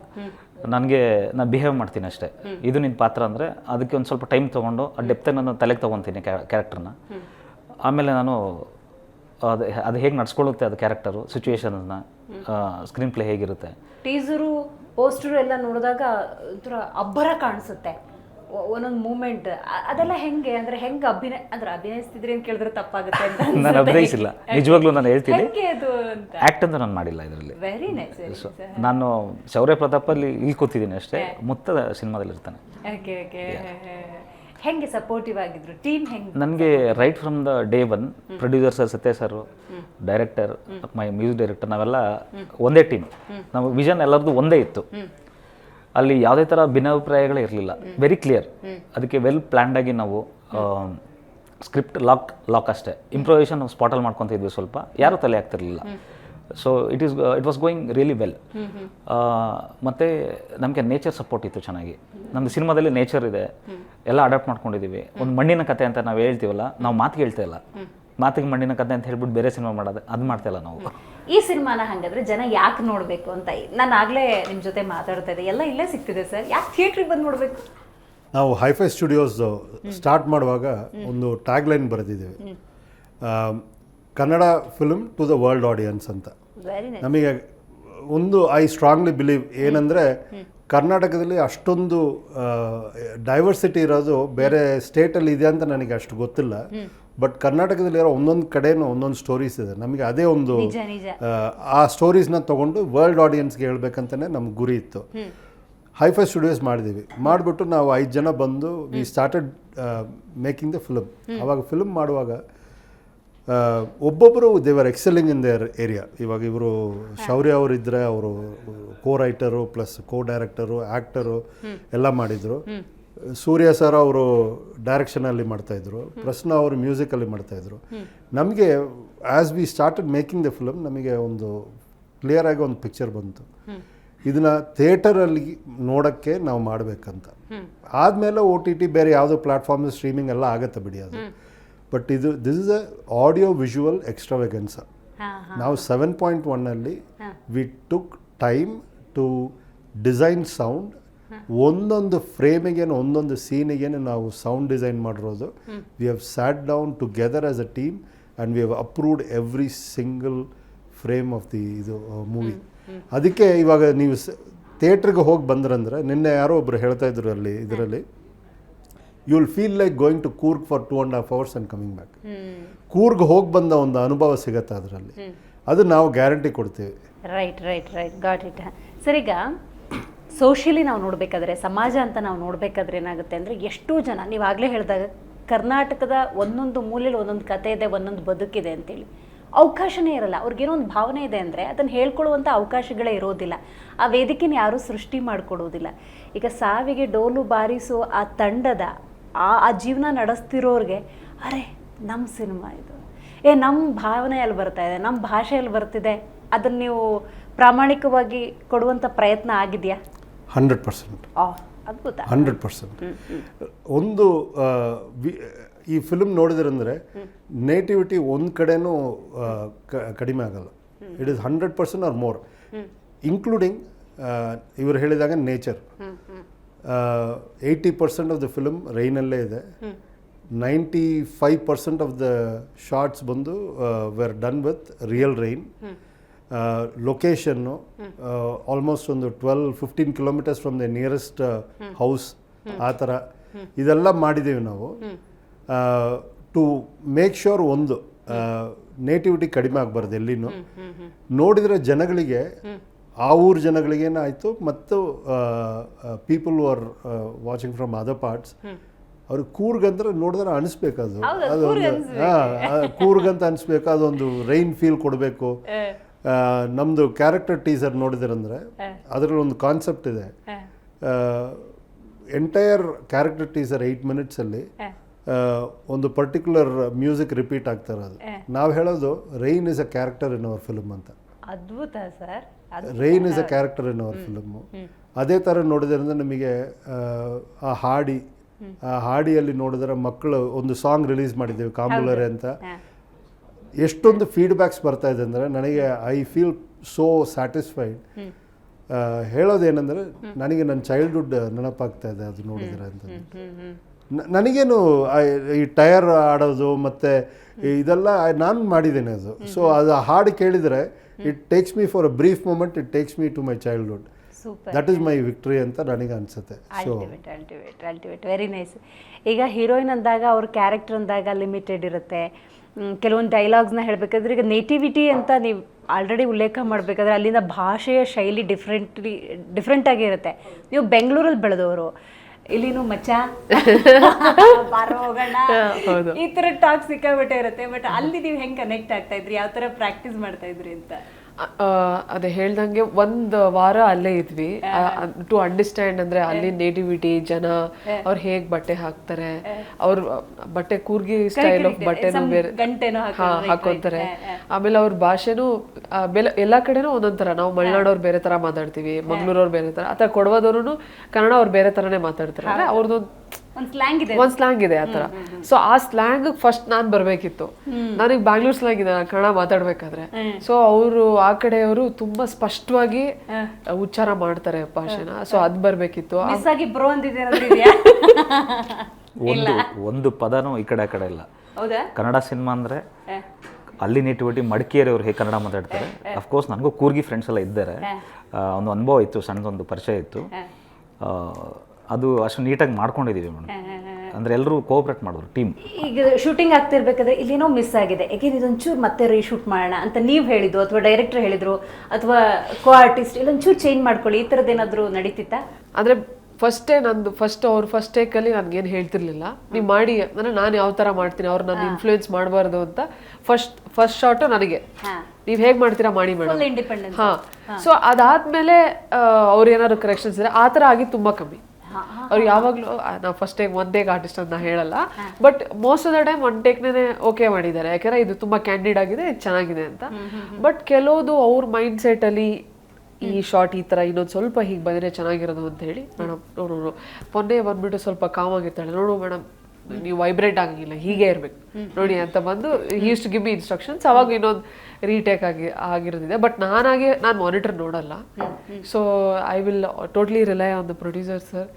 ನನಗೆ ನಾನು ಬಿಹೇವ್ ಮಾಡ್ತೀನಿ ಅಷ್ಟೇ. ಇದು ನಿನ್ನ ಪಾತ್ರ ಅಂದರೆ ಅದಕ್ಕೆ ಒಂದು ಸ್ವಲ್ಪ ಟೈಮ್ ತೊಗೊಂಡು ಆ ಡೆಪ್ತಾಗಿ ನಾನು ತಲೆಗೆ ತೊಗೊತೀನಿ ಕ್ಯಾರೆಕ್ಟರ್ನ ಆಮೇಲೆ ನಾನು ಅದು ಅದು ಹೇಗೆ ನಡ್ಸ್ಕೊಳ್ಳುತ್ತೆ ಅದು ಕ್ಯಾರೆಕ್ಟರು ಸಿಚುವೇಶನ್ನ ಸ್ಕ್ರೀನ್ ಪ್ಲೇ ಹೇಗಿರುತ್ತೆ? ಟೀಸರು ಪೋಸ್ಟರು ಎಲ್ಲ ನೋಡಿದಾಗ ಒಂಥರ ಅಬ್ಬರ ಕಾಣಿಸುತ್ತೆ. ಒಂದೊಂದು ಮೂಮೆಂಟ್. ಅದೆಲ್ಲ ಹೆಂಗೆ? ಅಂದ್ರೆ ಹೆಂಗೆ ಅಭಿನಯ ಅಂದ್ರೆ ಅಭಿನಯಿಸ್ತಿದ್ರಿ ಅಂತ ಕೇಳಿದ್ರೆ ತಪ್ಪಾಗುತ್ತೆ ಅಂತ ನಾನು. ಅಭಿನಯಿಸಿಲ್ಲ. ನಿಜವಾಗ್ಲೂ ನಾನು ಹೇಳ್ತೀನಿ. ಅದು ಅಂತ? ಆ್ಯಕ್ಟ್ ಅಂತ ನಾನು ಮಾಡಿಲ್ಲ ಇದರಲ್ಲಿ. ವೆರಿ ನೈಸ್ ನಾನು ಶೌರ್ಯ ಪ್ರತಾಪಲ್ಲಿ ಇಲ್ಲಿ ಕೂತಿದ್ದೀನಿ ಅಷ್ಟೇ. ಮುತ್ತದ ಸಿನಿಮಾದಲ್ಲಿ ಇರ್ತಾನೆ ಓಕೆ ಓಕೆ ಹೆಂಗೆ ಸಪೋರ್ಟಿವ್ ಆಗಿದ್ರು? ಟೀಮ್ ಹೆಂಗೆ ನನಗೆ right from the day one producer sir Satya sir director my music director ನಾವೆಲ್ಲ ಒಂದೇ ಟೀಮ್ ನಮ್ಮ ವಿಷನ್ ಎಲ್ಲರದ್ದು ಒಂದೇ ಇತ್ತು. ಅಲ್ಲಿ ಯಾವುದೇ ಥರ ಭಿನ್ನಾಭಿಪ್ರಾಯಗಳೇ ಇರಲಿಲ್ಲ. ವೆರಿ ಕ್ಲಿಯರ್ ಅದಕ್ಕೆ ವೆಲ್ ಪ್ಲ್ಯಾಂಡಾಗಿ ನಾವು ಸ್ಕ್ರಿಪ್ಟ್ ಲಾಕ್ ಲಾಕ್ ಅಷ್ಟೇ. ಇಂಪ್ರೊವೇಷನ್ ಸ್ಪಾಟಲ್ಲಿ ಮಾಡ್ಕೊತಿದ್ವಿ ಸ್ವಲ್ಪ. ಯಾರೂ ತಲೆ ಆಗ್ತಿರ್ಲಿಲ್ಲ so it is it was going really well ಮತ್ತು ನಮಗೆ ನೇಚರ್ ಸಪೋರ್ಟ್ ಇತ್ತು ಚೆನ್ನಾಗಿ. ನಮ್ಮದು ಸಿನಿಮಾದಲ್ಲಿ ನೇಚರ್ ಇದೆ. ಎಲ್ಲ ಅಡಾಪ್ಟ್ ಮಾಡ್ಕೊಂಡಿದ್ದೀವಿ ಒಂದು ಮಣ್ಣಿನ ಕತೆ ಅಂತ ನಾವು ಹೇಳ್ತೀವಲ್ಲ ನಾವು ಮಾತು ಹೇಳ್ತಾ ಇಲ್ಲ. ಮಾತಿಗೆ ಮಣ್ಣಿನ ಕತೆ ಅಂತ ಹೇಳ್ಬಿಟ್ಟು ಬೇರೆ ಸಿನಿಮಾ ಮಾಡೋದು ಅದು ಮಾಡ್ತಾ ಇಲ್ಲ ನಾವು. ಈ ಸಿನಿಮಾನ ಹಂಗಾದ್ರೆ ಜನ ಯಾಕೆ ನೋಡಬೇಕು ಅಂತ ನಾನು ಆಗಲೇ ನಿಮ್ಮ ಜೊತೆ ಮಾತಾಡ್ತಾ ಇದ್ದೆ. ಎಲ್ಲ ಇಲ್ಲೇ ಸಿಗ್ತಿದೆ ಸರ್. ಯಾಕೆ ಥಿಯೇಟ್ರಿಗೆ ಬಂದು ನೋಡಬೇಕು? ನಾವು ಹೈಫೈ ಸ್ಟುಡಿಯೋಸ್ ಸ್ಟಾರ್ಟ್ ಮಾಡುವಾಗ ಒಂದು tagline ಬರೆದಿದ್ದೀವಿ. Kannada film to the world audience ಅಂತ. ನಮಗೆ ಒಂದು ಐ ಸ್ಟ್ರಾಂಗ್ಲಿ ಬಿಲೀವ್ ಏನಂದರೆ ಕರ್ನಾಟಕದಲ್ಲಿ ಅಷ್ಟೊಂದು ಡೈವರ್ಸಿಟಿ ಇರೋದು ಬೇರೆ ಸ್ಟೇಟಲ್ಲಿ ಇದೆ ಅಂತ ನನಗೆ ಅಷ್ಟು ಗೊತ್ತಿಲ್ಲ. ಬಟ್ ಕರ್ನಾಟಕದಲ್ಲಿರೋ ಒಂದೊಂದು ಕಡೆನೂ ಒಂದೊಂದು ಸ್ಟೋರೀಸ್ ಇದೆ. ನಮಗೆ ಅದೇ ಒಂದು ಆ, ಸ್ಟೋರೀಸ್ನ ತೊಗೊಂಡು ವರ್ಲ್ಡ್ ಆಡಿಯನ್ಸ್ಗೆ ಹೇಳ್ಬೇಕಂತಲೇ ನಮ್ಗೆ ಗುರಿ ಇತ್ತು. ಹೈಫೈ ಸ್ಟುಡಿಯೋಸ್ ಮಾಡಿದ್ದೀವಿ ಮಾಡಿಬಿಟ್ಟು ನಾವು ಐದು ಜನ ಬಂದು we started making the film ಅವಾಗ ಫಿಲ್ಮ್ ಮಾಡುವಾಗ ಒಬ್ಬೊಬ್ಬರು ದೇವರ್ ಎಕ್ಸೆಲಿಂಗ್ ಇನ್ ದೇರ್ ಏರಿಯಾ ಇವಾಗ ಇವರು ಶೌರ್ಯ ಅವರು ಇದ್ದರೆ ಅವರು co writer plus co director actor ಎಲ್ಲ ಮಾಡಿದರು. ಸೂರ್ಯ ಸರ್ ಅವರು ಡೈರೆಕ್ಷನಲ್ಲಿ ಮಾಡ್ತಾಯಿದ್ರು ಪ್ರಶ್ನ ಅವರು ಮ್ಯೂಸಿಕಲ್ಲಿ ಮಾಡ್ತಾಯಿದ್ರು ನಮಗೆ as we started making the film ನಮಗೆ ಒಂದು ಕ್ಲಿಯರ್ ಆಗಿ ಒಂದು ಪಿಕ್ಚರ್ ಬಂತು. ಇದನ್ನ ಥಿಯೇಟರಲ್ಲಿ ನೋಡೋಕ್ಕೆ ನಾವು ಮಾಡಬೇಕಂತ. ಆದಮೇಲೆ ಓ ಟಿ ಟಿ ಬೇರೆ ಯಾವುದೋ ಪ್ಲ್ಯಾಟ್ಫಾರ್ಮ್ ಸ್ಟ್ರೀಮಿಂಗ್ ಎಲ್ಲ ಆಗುತ್ತೆ ಬಿಡಿ ಅದು. ಬಟ್ ಇದು this is a audio visual extravaganza ನಾವು ಸೆವೆನ್ ಪಾಯಿಂಟ್ ಒನ್ನಲ್ಲಿ we took time to design sound ಒಂದೊಂದು ಫ್ರೇಮಿಗೇನು ಒಂದೊಂದು ಸೀನಿಗೇನು ನಾವು ಸೌಂಡ್ ಡಿಸೈನ್ ಮಾಡಿರೋದು. We have sat down together as a team and we have approved every single frame of the ಇದು ಮೂವಿ ಅದಕ್ಕೆ ಇವಾಗ ನೀವು ಥಿಯೇಟ್ರಿಗೆ ಹೋಗಿ ಬಂದ್ರಂದ್ರೆ ನಿನ್ನೆ ಯಾರೋ ಒಬ್ರು ಹೇಳ್ತಾ ಇದ್ರು ಅಲ್ಲಿ ಇದರಲ್ಲಿ. You will feel like going to Coorg for two and half hours and coming back Coorg ಹೋಗಿ ಬಂದ ಒಂದು ಅನುಭವ ಸಿಗತ್ತೆ ಅದರಲ್ಲಿ. ಅದು ನಾವು ಗ್ಯಾರಂಟಿ ಕೊಡ್ತೀವಿ. Right right right got it sir ಈಗ ಸೋಷಿಯಲಿ ನಾವು ನೋಡಬೇಕಾದ್ರೆ ಸಮಾಜ ಅಂತ ನಾವು ನೋಡಬೇಕಾದ್ರೆ ಏನಾಗುತ್ತೆ ಅಂದರೆ ಎಷ್ಟೋ ಜನ ನೀವು ಆಗಲೇ ಹೇಳಿದಾಗ ಕರ್ನಾಟಕದ ಒಂದೊಂದು ಮೂಲೆಯಲ್ಲಿ ಒಂದೊಂದು ಕತೆ ಇದೆ ಒಂದೊಂದು ಬದುಕಿದೆ ಅಂತೇಳಿ. ಅವಕಾಶನೇ ಇರಲ್ಲ. ಅವ್ರಿಗೇನೋ ಒಂದು ಭಾವನೆ ಇದೆ ಅಂದರೆ ಅದನ್ನು ಹೇಳ್ಕೊಳ್ಳುವಂಥ ಅವಕಾಶಗಳೇ ಇರೋದಿಲ್ಲ. ಆ ವೇದಿಕೆನ ಯಾರೂ ಸೃಷ್ಟಿ ಮಾಡಿಕೊಡೋದಿಲ್ಲ. ಈಗ ಸಾವಿಗೆ ಡೋಲು ಬಾರಿಸೋ ಆ ತಂಡದ ಆ ಆ ಜೀವನ ನಡೆಸ್ತಿರೋರಿಗೆ ಅರೆ ನಮ್ಮ ಸಿನಿಮಾ ಇದು. ಏ ನಮ್ಮ ಭಾವನೆಯಲ್ಲಿ ಬರ್ತಾ ಇದೆ ನಮ್ಮ ಭಾಷೆಯಲ್ಲಿ ಬರ್ತಿದೆ. ಅದನ್ನು ನೀವು ಪ್ರಾಮಾಣಿಕವಾಗಿ ಕೊಡುವಂಥ ಪ್ರಯತ್ನ ಆಗಿದೆಯಾ? Hundred percent. ಅದ್ಭುತ. Hundred percent. ಒಂದು ಈ ಫಿಲ್ಮ್ ನೋಡಿದ್ರಂದ್ರೆ ನೇಟಿವಿಟಿ ಒಂದು ಕಡೆನೂ ಕಡಿಮೆ ಆಗಲ್ಲ. It is hundred percent or more including ಇವರು ಹೇಳಿದಾಗ nature eighty percent of the film ರೈನಲ್ಲೇ ಇದೆ. Ninety five percent of the shots ಬಂದು were done with real rain location almost ಒಂದು twelve fifteen kilometres from the nearest house ಆ ಥರ ಇದೆಲ್ಲ ಮಾಡಿದ್ದೀವಿ ನಾವು. ಟು ಮೇಕ್ ಶ್ಯೂರ್ ಒಂದು ನೇಟಿವಿಟಿ ಕಡಿಮೆ ಆಗಬಾರ್ದು ಎಲ್ಲಿನೂ. ನೋಡಿದರೆ ಜನಗಳಿಗೆ ಆ ಊರು ಜನಗಳಿಗೇನಾಯಿತು ಮತ್ತು people are watching from other parts ಅವ್ರಿಗೆ ಕೂರ್ಗಂದ್ರೆ ನೋಡಿದ್ರೆ ಅನಿಸ್ಬೇಕು ಅದು. ಅದೊಂದು ಹಾಂ ಕೂರ್ಗಂತ ಅನಿಸ್ಬೇಕು ಅದೊಂದು ರೈನ್ ಫೀಲ್ ಕೊಡಬೇಕು. ನಮ್ಮದು ಕ್ಯಾರೆಕ್ಟರ್ ಟೀಸರ್ ನೋಡಿದ್ರಂದ್ರೆ ಅದರಲ್ಲಿ ಒಂದು ಕಾನ್ಸೆಪ್ಟ್ ಇದೆ. ಎಂಟೈರ್ ಕ್ಯಾರೆಕ್ಟರ್ ಟೀಸರ್ ಏಯ್ಟ್ ಮಿನಿಟ್ಸಲ್ಲಿ ಒಂದು ಪರ್ಟಿಕ್ಯುಲರ್ ಮ್ಯೂಸಿಕ್ ರಿಪೀಟ್ ಆಗ್ತಾರೆ ಅದು ನಾವು ಹೇಳೋದು rain is a character in our film ಅಂತ. ಅದ್ಭುತ sir. Rain is a character in our film ಅದೇ ಥರ ನೋಡಿದ್ರಿಂದ ನಮಗೆ ಆ, ಹಾಡಿ ಆ ಹಾಡಿಯಲ್ಲಿ ನೋಡಿದ್ರೆ ಮಕ್ಕಳು ಒಂದು ಸಾಂಗ್ ರಿಲೀಸ್ ಮಾಡಿದ್ದೇವೆ ಕಾಂಬುಲರೆ ಅಂತ. ಎಷ್ಟೊಂದು ಫೀಡ್ಬ್ಯಾಕ್ಸ್ ಬರ್ತಾ ಇದೆ ಅಂದರೆ ನನಗೆ ಐ ಫೀಲ್ ಸೋ ಸ್ಯಾಟಿಸ್ಫೈಡ್ ಹೇಳೋದೇನೆಂದರೆ ನನಗೆ ನನ್ನ ಚೈಲ್ಡ್ಹುಡ್ ನೆನಪಾಗ್ತಾ ಇದೆ ಅದು ನೋಡಿದ್ರೆ ಅಂತ ನನಗೇನು ಈ ಟಯರ್ ಆಡೋದು ಮತ್ತು ಇದೆಲ್ಲ ನಾನು ಮಾಡಿದ್ದೇನೆ ಅದು. ಸೊ ಅದು ಹಾಡು ಕೇಳಿದರೆ it takes me for a brief moment it takes me to my childhood that is my victory ಅಂತ ನನಗೆ ಅನ್ಸುತ್ತೆ. So ultimate ultimate ultimate very nice ಈಗ ಹೀರೋಯಿನ್ ಅಂದಾಗ ಅವ್ರ ಕ್ಯಾರೆಕ್ಟರ್ ಅಂದಾಗ ಲಿಮಿಟೆಡ್ ಇರುತ್ತೆ. ಕೆಲವೊಂದು ಡೈಲಾಗ್ಸ್ನ ಹೇಳಬೇಕಾದ್ರೆ ಈಗ ನೇಟಿವಿಟಿ ಅಂತ ನೀವು ಆಲ್ರೆಡಿ ಉಲ್ಲೇಖ ಮಾಡಬೇಕಾದ್ರೆ ಅಲ್ಲಿಂದ ಭಾಷೆಯ ಶೈಲಿ ಡಿಫ್ರೆಂಟ್ಲಿ ಡಿಫ್ರೆಂಟಾಗಿರುತ್ತೆ ನೀವು ಬೆಂಗಳೂರಲ್ಲಿ ಬೆಳೆದವರು ಇಲ್ಲಿನೂ ಮಚ್ಚ? ಬಾರೋ ಹೋಗೋಣ. ಈ ತರ ಟಾಕ್ ಸಿಕ್ಕಾಬಿಟ್ಟೆ ಇರುತ್ತೆ ಬಟ್ ಅಲ್ಲಿ ನೀವು ಹೆಂಗ್ ಕನೆಕ್ಟ್ ಆಗ್ತಾ ಇದ್ರಿ? ಯಾವ ತರ ಪ್ರಾಕ್ಟೀಸ್ ಮಾಡ್ತಾ ಇದ್ರಿ ಅಂತ? ಅದೇ ಹೇಳ್ದಂಗೆ ಒಂದ್ ವಾರ ಅಲ್ಲೇ ಇದ್ವಿ. ಟು ಅಂಡರ್ಸ್ಟ್ಯಾಂಡ್ ಅಂದ್ರೆ ಅಲ್ಲಿ ನೇಟಿವಿಟಿ ಜನ ಅವ್ರು ಹೇಗ್ ಬಟ್ಟೆ ಹಾಕ್ತಾರೆ ಅವ್ರ ಬಟ್ಟೆ ಕೂರ್ಗಿ ಸ್ಟೈಲ್ ಆಫ್ ಬಟ್ಟೆನೂ some ಬೇರೆ ಹಾಕೋತಾರೆ. ಆಮೇಲೆ ಅವ್ರ ಭಾಷೆನೂ ಬೆಲ ಎಲ್ಲಾ ಕಡೆನೂ ಒಂದೊಂದರ ನಾವು ಮಲೆನಾಡವ್ರು ಬೇರೆ ತರ ಮಾತಾಡ್ತೀವಿ ಮಂಗ್ಳೂರವ್ರು ಬೇರೆ ತರ. ಅಥವಾ ಕೊಡವದವ್ರು ಕನ್ನಡ ಅವ್ರು ಬೇರೆ ತರನೇ ಮಾತಾಡ್ತಾರೆ. ಅವ್ರದ್ದು ಸ್ಲ್ಯಾಂಗ್ ಇದೆ ಒಂದ್ ಸ್ಲ್ಯಾಂಗ್ ಇದೆ ಆತರ ಸೊ ಆ ಸ್ಲ್ಯಾಂಗ್ ಫಸ್ಟ್ ನಾನ್ ಬರ್ಬೇಕಿತ್ತು. ನನಗೆ ಬ್ಯಾಂಗ್ಳೂರ್ ಸ್ಲ್ಯಾಂಗ್ ಇದೆ ನಾನ್ ಕನ್ನಡ ಮಾತಾಡ್ಬೇಕಾದ್ರೆ. ಸೊ ಅವರು ಆ ಕಡೆಯವರು ತುಂಬಾ ಸ್ಪಷ್ಟವಾಗಿ ಉಚ್ಚಾರ ಮಾಡ್ತಾರೆ ಭಾಷೆನ. ಸೊ ಅದ್ ಬರ್ಬೇಕಿತ್ತು. ಮಿಸ್ ಆಗಿ ಬ್ರೋ ಅಂದಿದೆ ಏನಾದ್ರು ಇದೆಯಾ? ಒಂದು ಒಂದು ಪದನೂ ಈ ಕಡೆ ಆ ಕಡೆ ಇಲ್ಲ. ಹೌದಾ? ಕನ್ನಡ ಸಿನಿಮಾ ಅಂದ್ರೆ ಅಲ್ಲಿ ನೇಟಿವಿಟಿ ಮಡಿಕೇರಿ ಅವ್ರು ಹೇಗೆ ಕನ್ನಡ ಮಾತಾಡ್ತಾರೆ? ಅಫ್ಕೋರ್ಸ್ ನನಗೂ ಕೂರ್ಗಿ ಫ್ರೆಂಡ್ಸ್ ಎಲ್ಲ ಇದ್ದಾರೆ. ಒಂದು ಅನುಭವ ಇತ್ತು ಸಣ್ಣದೊಂದು ಪರಿಚಯ ಇತ್ತು. ಆ, ಅದು ಅಷ್ಟು ನೀಟಾಗಿ ಮಾಡ್ಕೊಂಡಿದ್ದೀವಿ ಮೇಡಮ್. ಅಂದರೆ ಎಲ್ಲರೂ ಕೋಆಪ್ರೇಟ್ ಮಾಡಿದ್ರು ಟೀಮ್. ಈಗ ಶೂಟಿಂಗ್ ಆಗ್ತಿರ್ಬೇಕಾದ್ರೆ ಇಲ್ಲೇನೋ ಮಿಸ್ ಆಗಿದೆ. ಏಕೆಂದ್ರೆ ಇದೊಂಚೂರು ಮತ್ತೆ ರೀಶೂಟ್ ಮಾಡೋಣ ಅಂತ ನೀವು ಹೇಳಿದ್ದು ಅಥವಾ ಡೈರೆಕ್ಟರ್ ಹೇಳಿದ್ರು ಅಥವಾ ಕೋ ಆರ್ಟಿಸ್ಟ್ ಇಲ್ಲೊಂಚೂರು ಚೇಂಜ್ ಮಾಡ್ಕೊಳ್ಳಿ. ಈ ಥರದ್ದು ಏನಾದರೂ ನಡೀತಿತ್ತಾ? ಅಂದ್ರೆ ಫಸ್ಟೇ ನಂದು ಫಸ್ಟ್ ಅವ್ರ ಫಸ್ಟ್ ಟೇಕಲ್ಲಿ ನನಗೇನು ಹೇಳ್ತಿರ್ಲಿಲ್ಲ. ನೀವು ಮಾಡಿ ಅಂದ್ರೆ ನಾನು ಯಾವ ಥರ ಮಾಡ್ತೀನಿ ಅವ್ರು ನನ್ನ ಇನ್ಫ್ಲೂಯೆನ್ಸ್ ಮಾಡಬಾರ್ದು ಅಂತ ಫಸ್ಟ್ ಫಸ್ಟ್ ಶಾಟು ನನಗೆ. ನೀವು ಹೇಗೆ ಮಾಡ್ತೀರಾ ಮಾಡಿ ಮೇಡಮ್. ಹಾ. ಸೊ ಅದಾದಮೇಲೆ ಅವ್ರು ಏನಾದ್ರು ಕರೆಕ್ಷನ್ಸ್ ಇದ್ರೆ ಆ ಥರ ಆಗಿ ತುಂಬಾ ಕಮ್ಮಿ. ಅವ್ರು ಯಾವಾಗಲೂ ನಾವು first time one take artist ಅಂತ ನಾ ಹೇಳಲ್ಲ but most of the time one ಟೇಕ್ನೇ okay ಮಾಡಿದ್ದಾರೆ. ಯಾಕಂದ್ರೆ ಇದು ತುಂಬಾ ಕ್ಯಾಂಡಿಡ್ ಆಗಿದೆ ಇದು ಚೆನ್ನಾಗಿದೆ ಅಂತ. ಬಟ್ ಕೆಲವುದು ಅವ್ರ ಮೈಂಡ್ ಸೆಟ್ ಅಲ್ಲಿ ಈ ಶಾರ್ಟ್ ಈ ತರ ಇನ್ನೊಂದು ಸ್ವಲ್ಪ ಹೀಗೆ ಬಂದ್ರೆ ಚೆನ್ನಾಗಿರೋದು ಅಂತ ಹೇಳಿ ಮೇಡಮ್ ನೋಡು ನೋಡು. ಮೊನ್ನೆ ಬಂದ್ಬಿಟ್ಟು ಸ್ವಲ್ಪ ಕಾಮ್ ಆಗಿರ್ತಾಳೆ. ನೋಡು ಮೇಡಮ್ ನೀವು ವೈಬ್ರೇಟ್ ಆಗಿಲ್ಲ ಹೀಗೆ ಇರ್ಬೇಕು. ನೋಡಿ ಅಂತ ಬಂದು ಈಸ್ಟ್ ಗಿವ್ ಮಿ ಇನ್ಸ್ಟ್ರಕ್ಷನ್ಸ್ ಅವಾಗ ಇನ್ನೊಂದು ರೀಟೇಕ್ ಆಗಿ ಆಗಿರೋದಿದೆ ಬಟ್ ನಾನಾಗೆ ನಾನು ಮಾನಿಟರ್ ನೋಡಲ್ಲ. So I will totally rely on the producer sir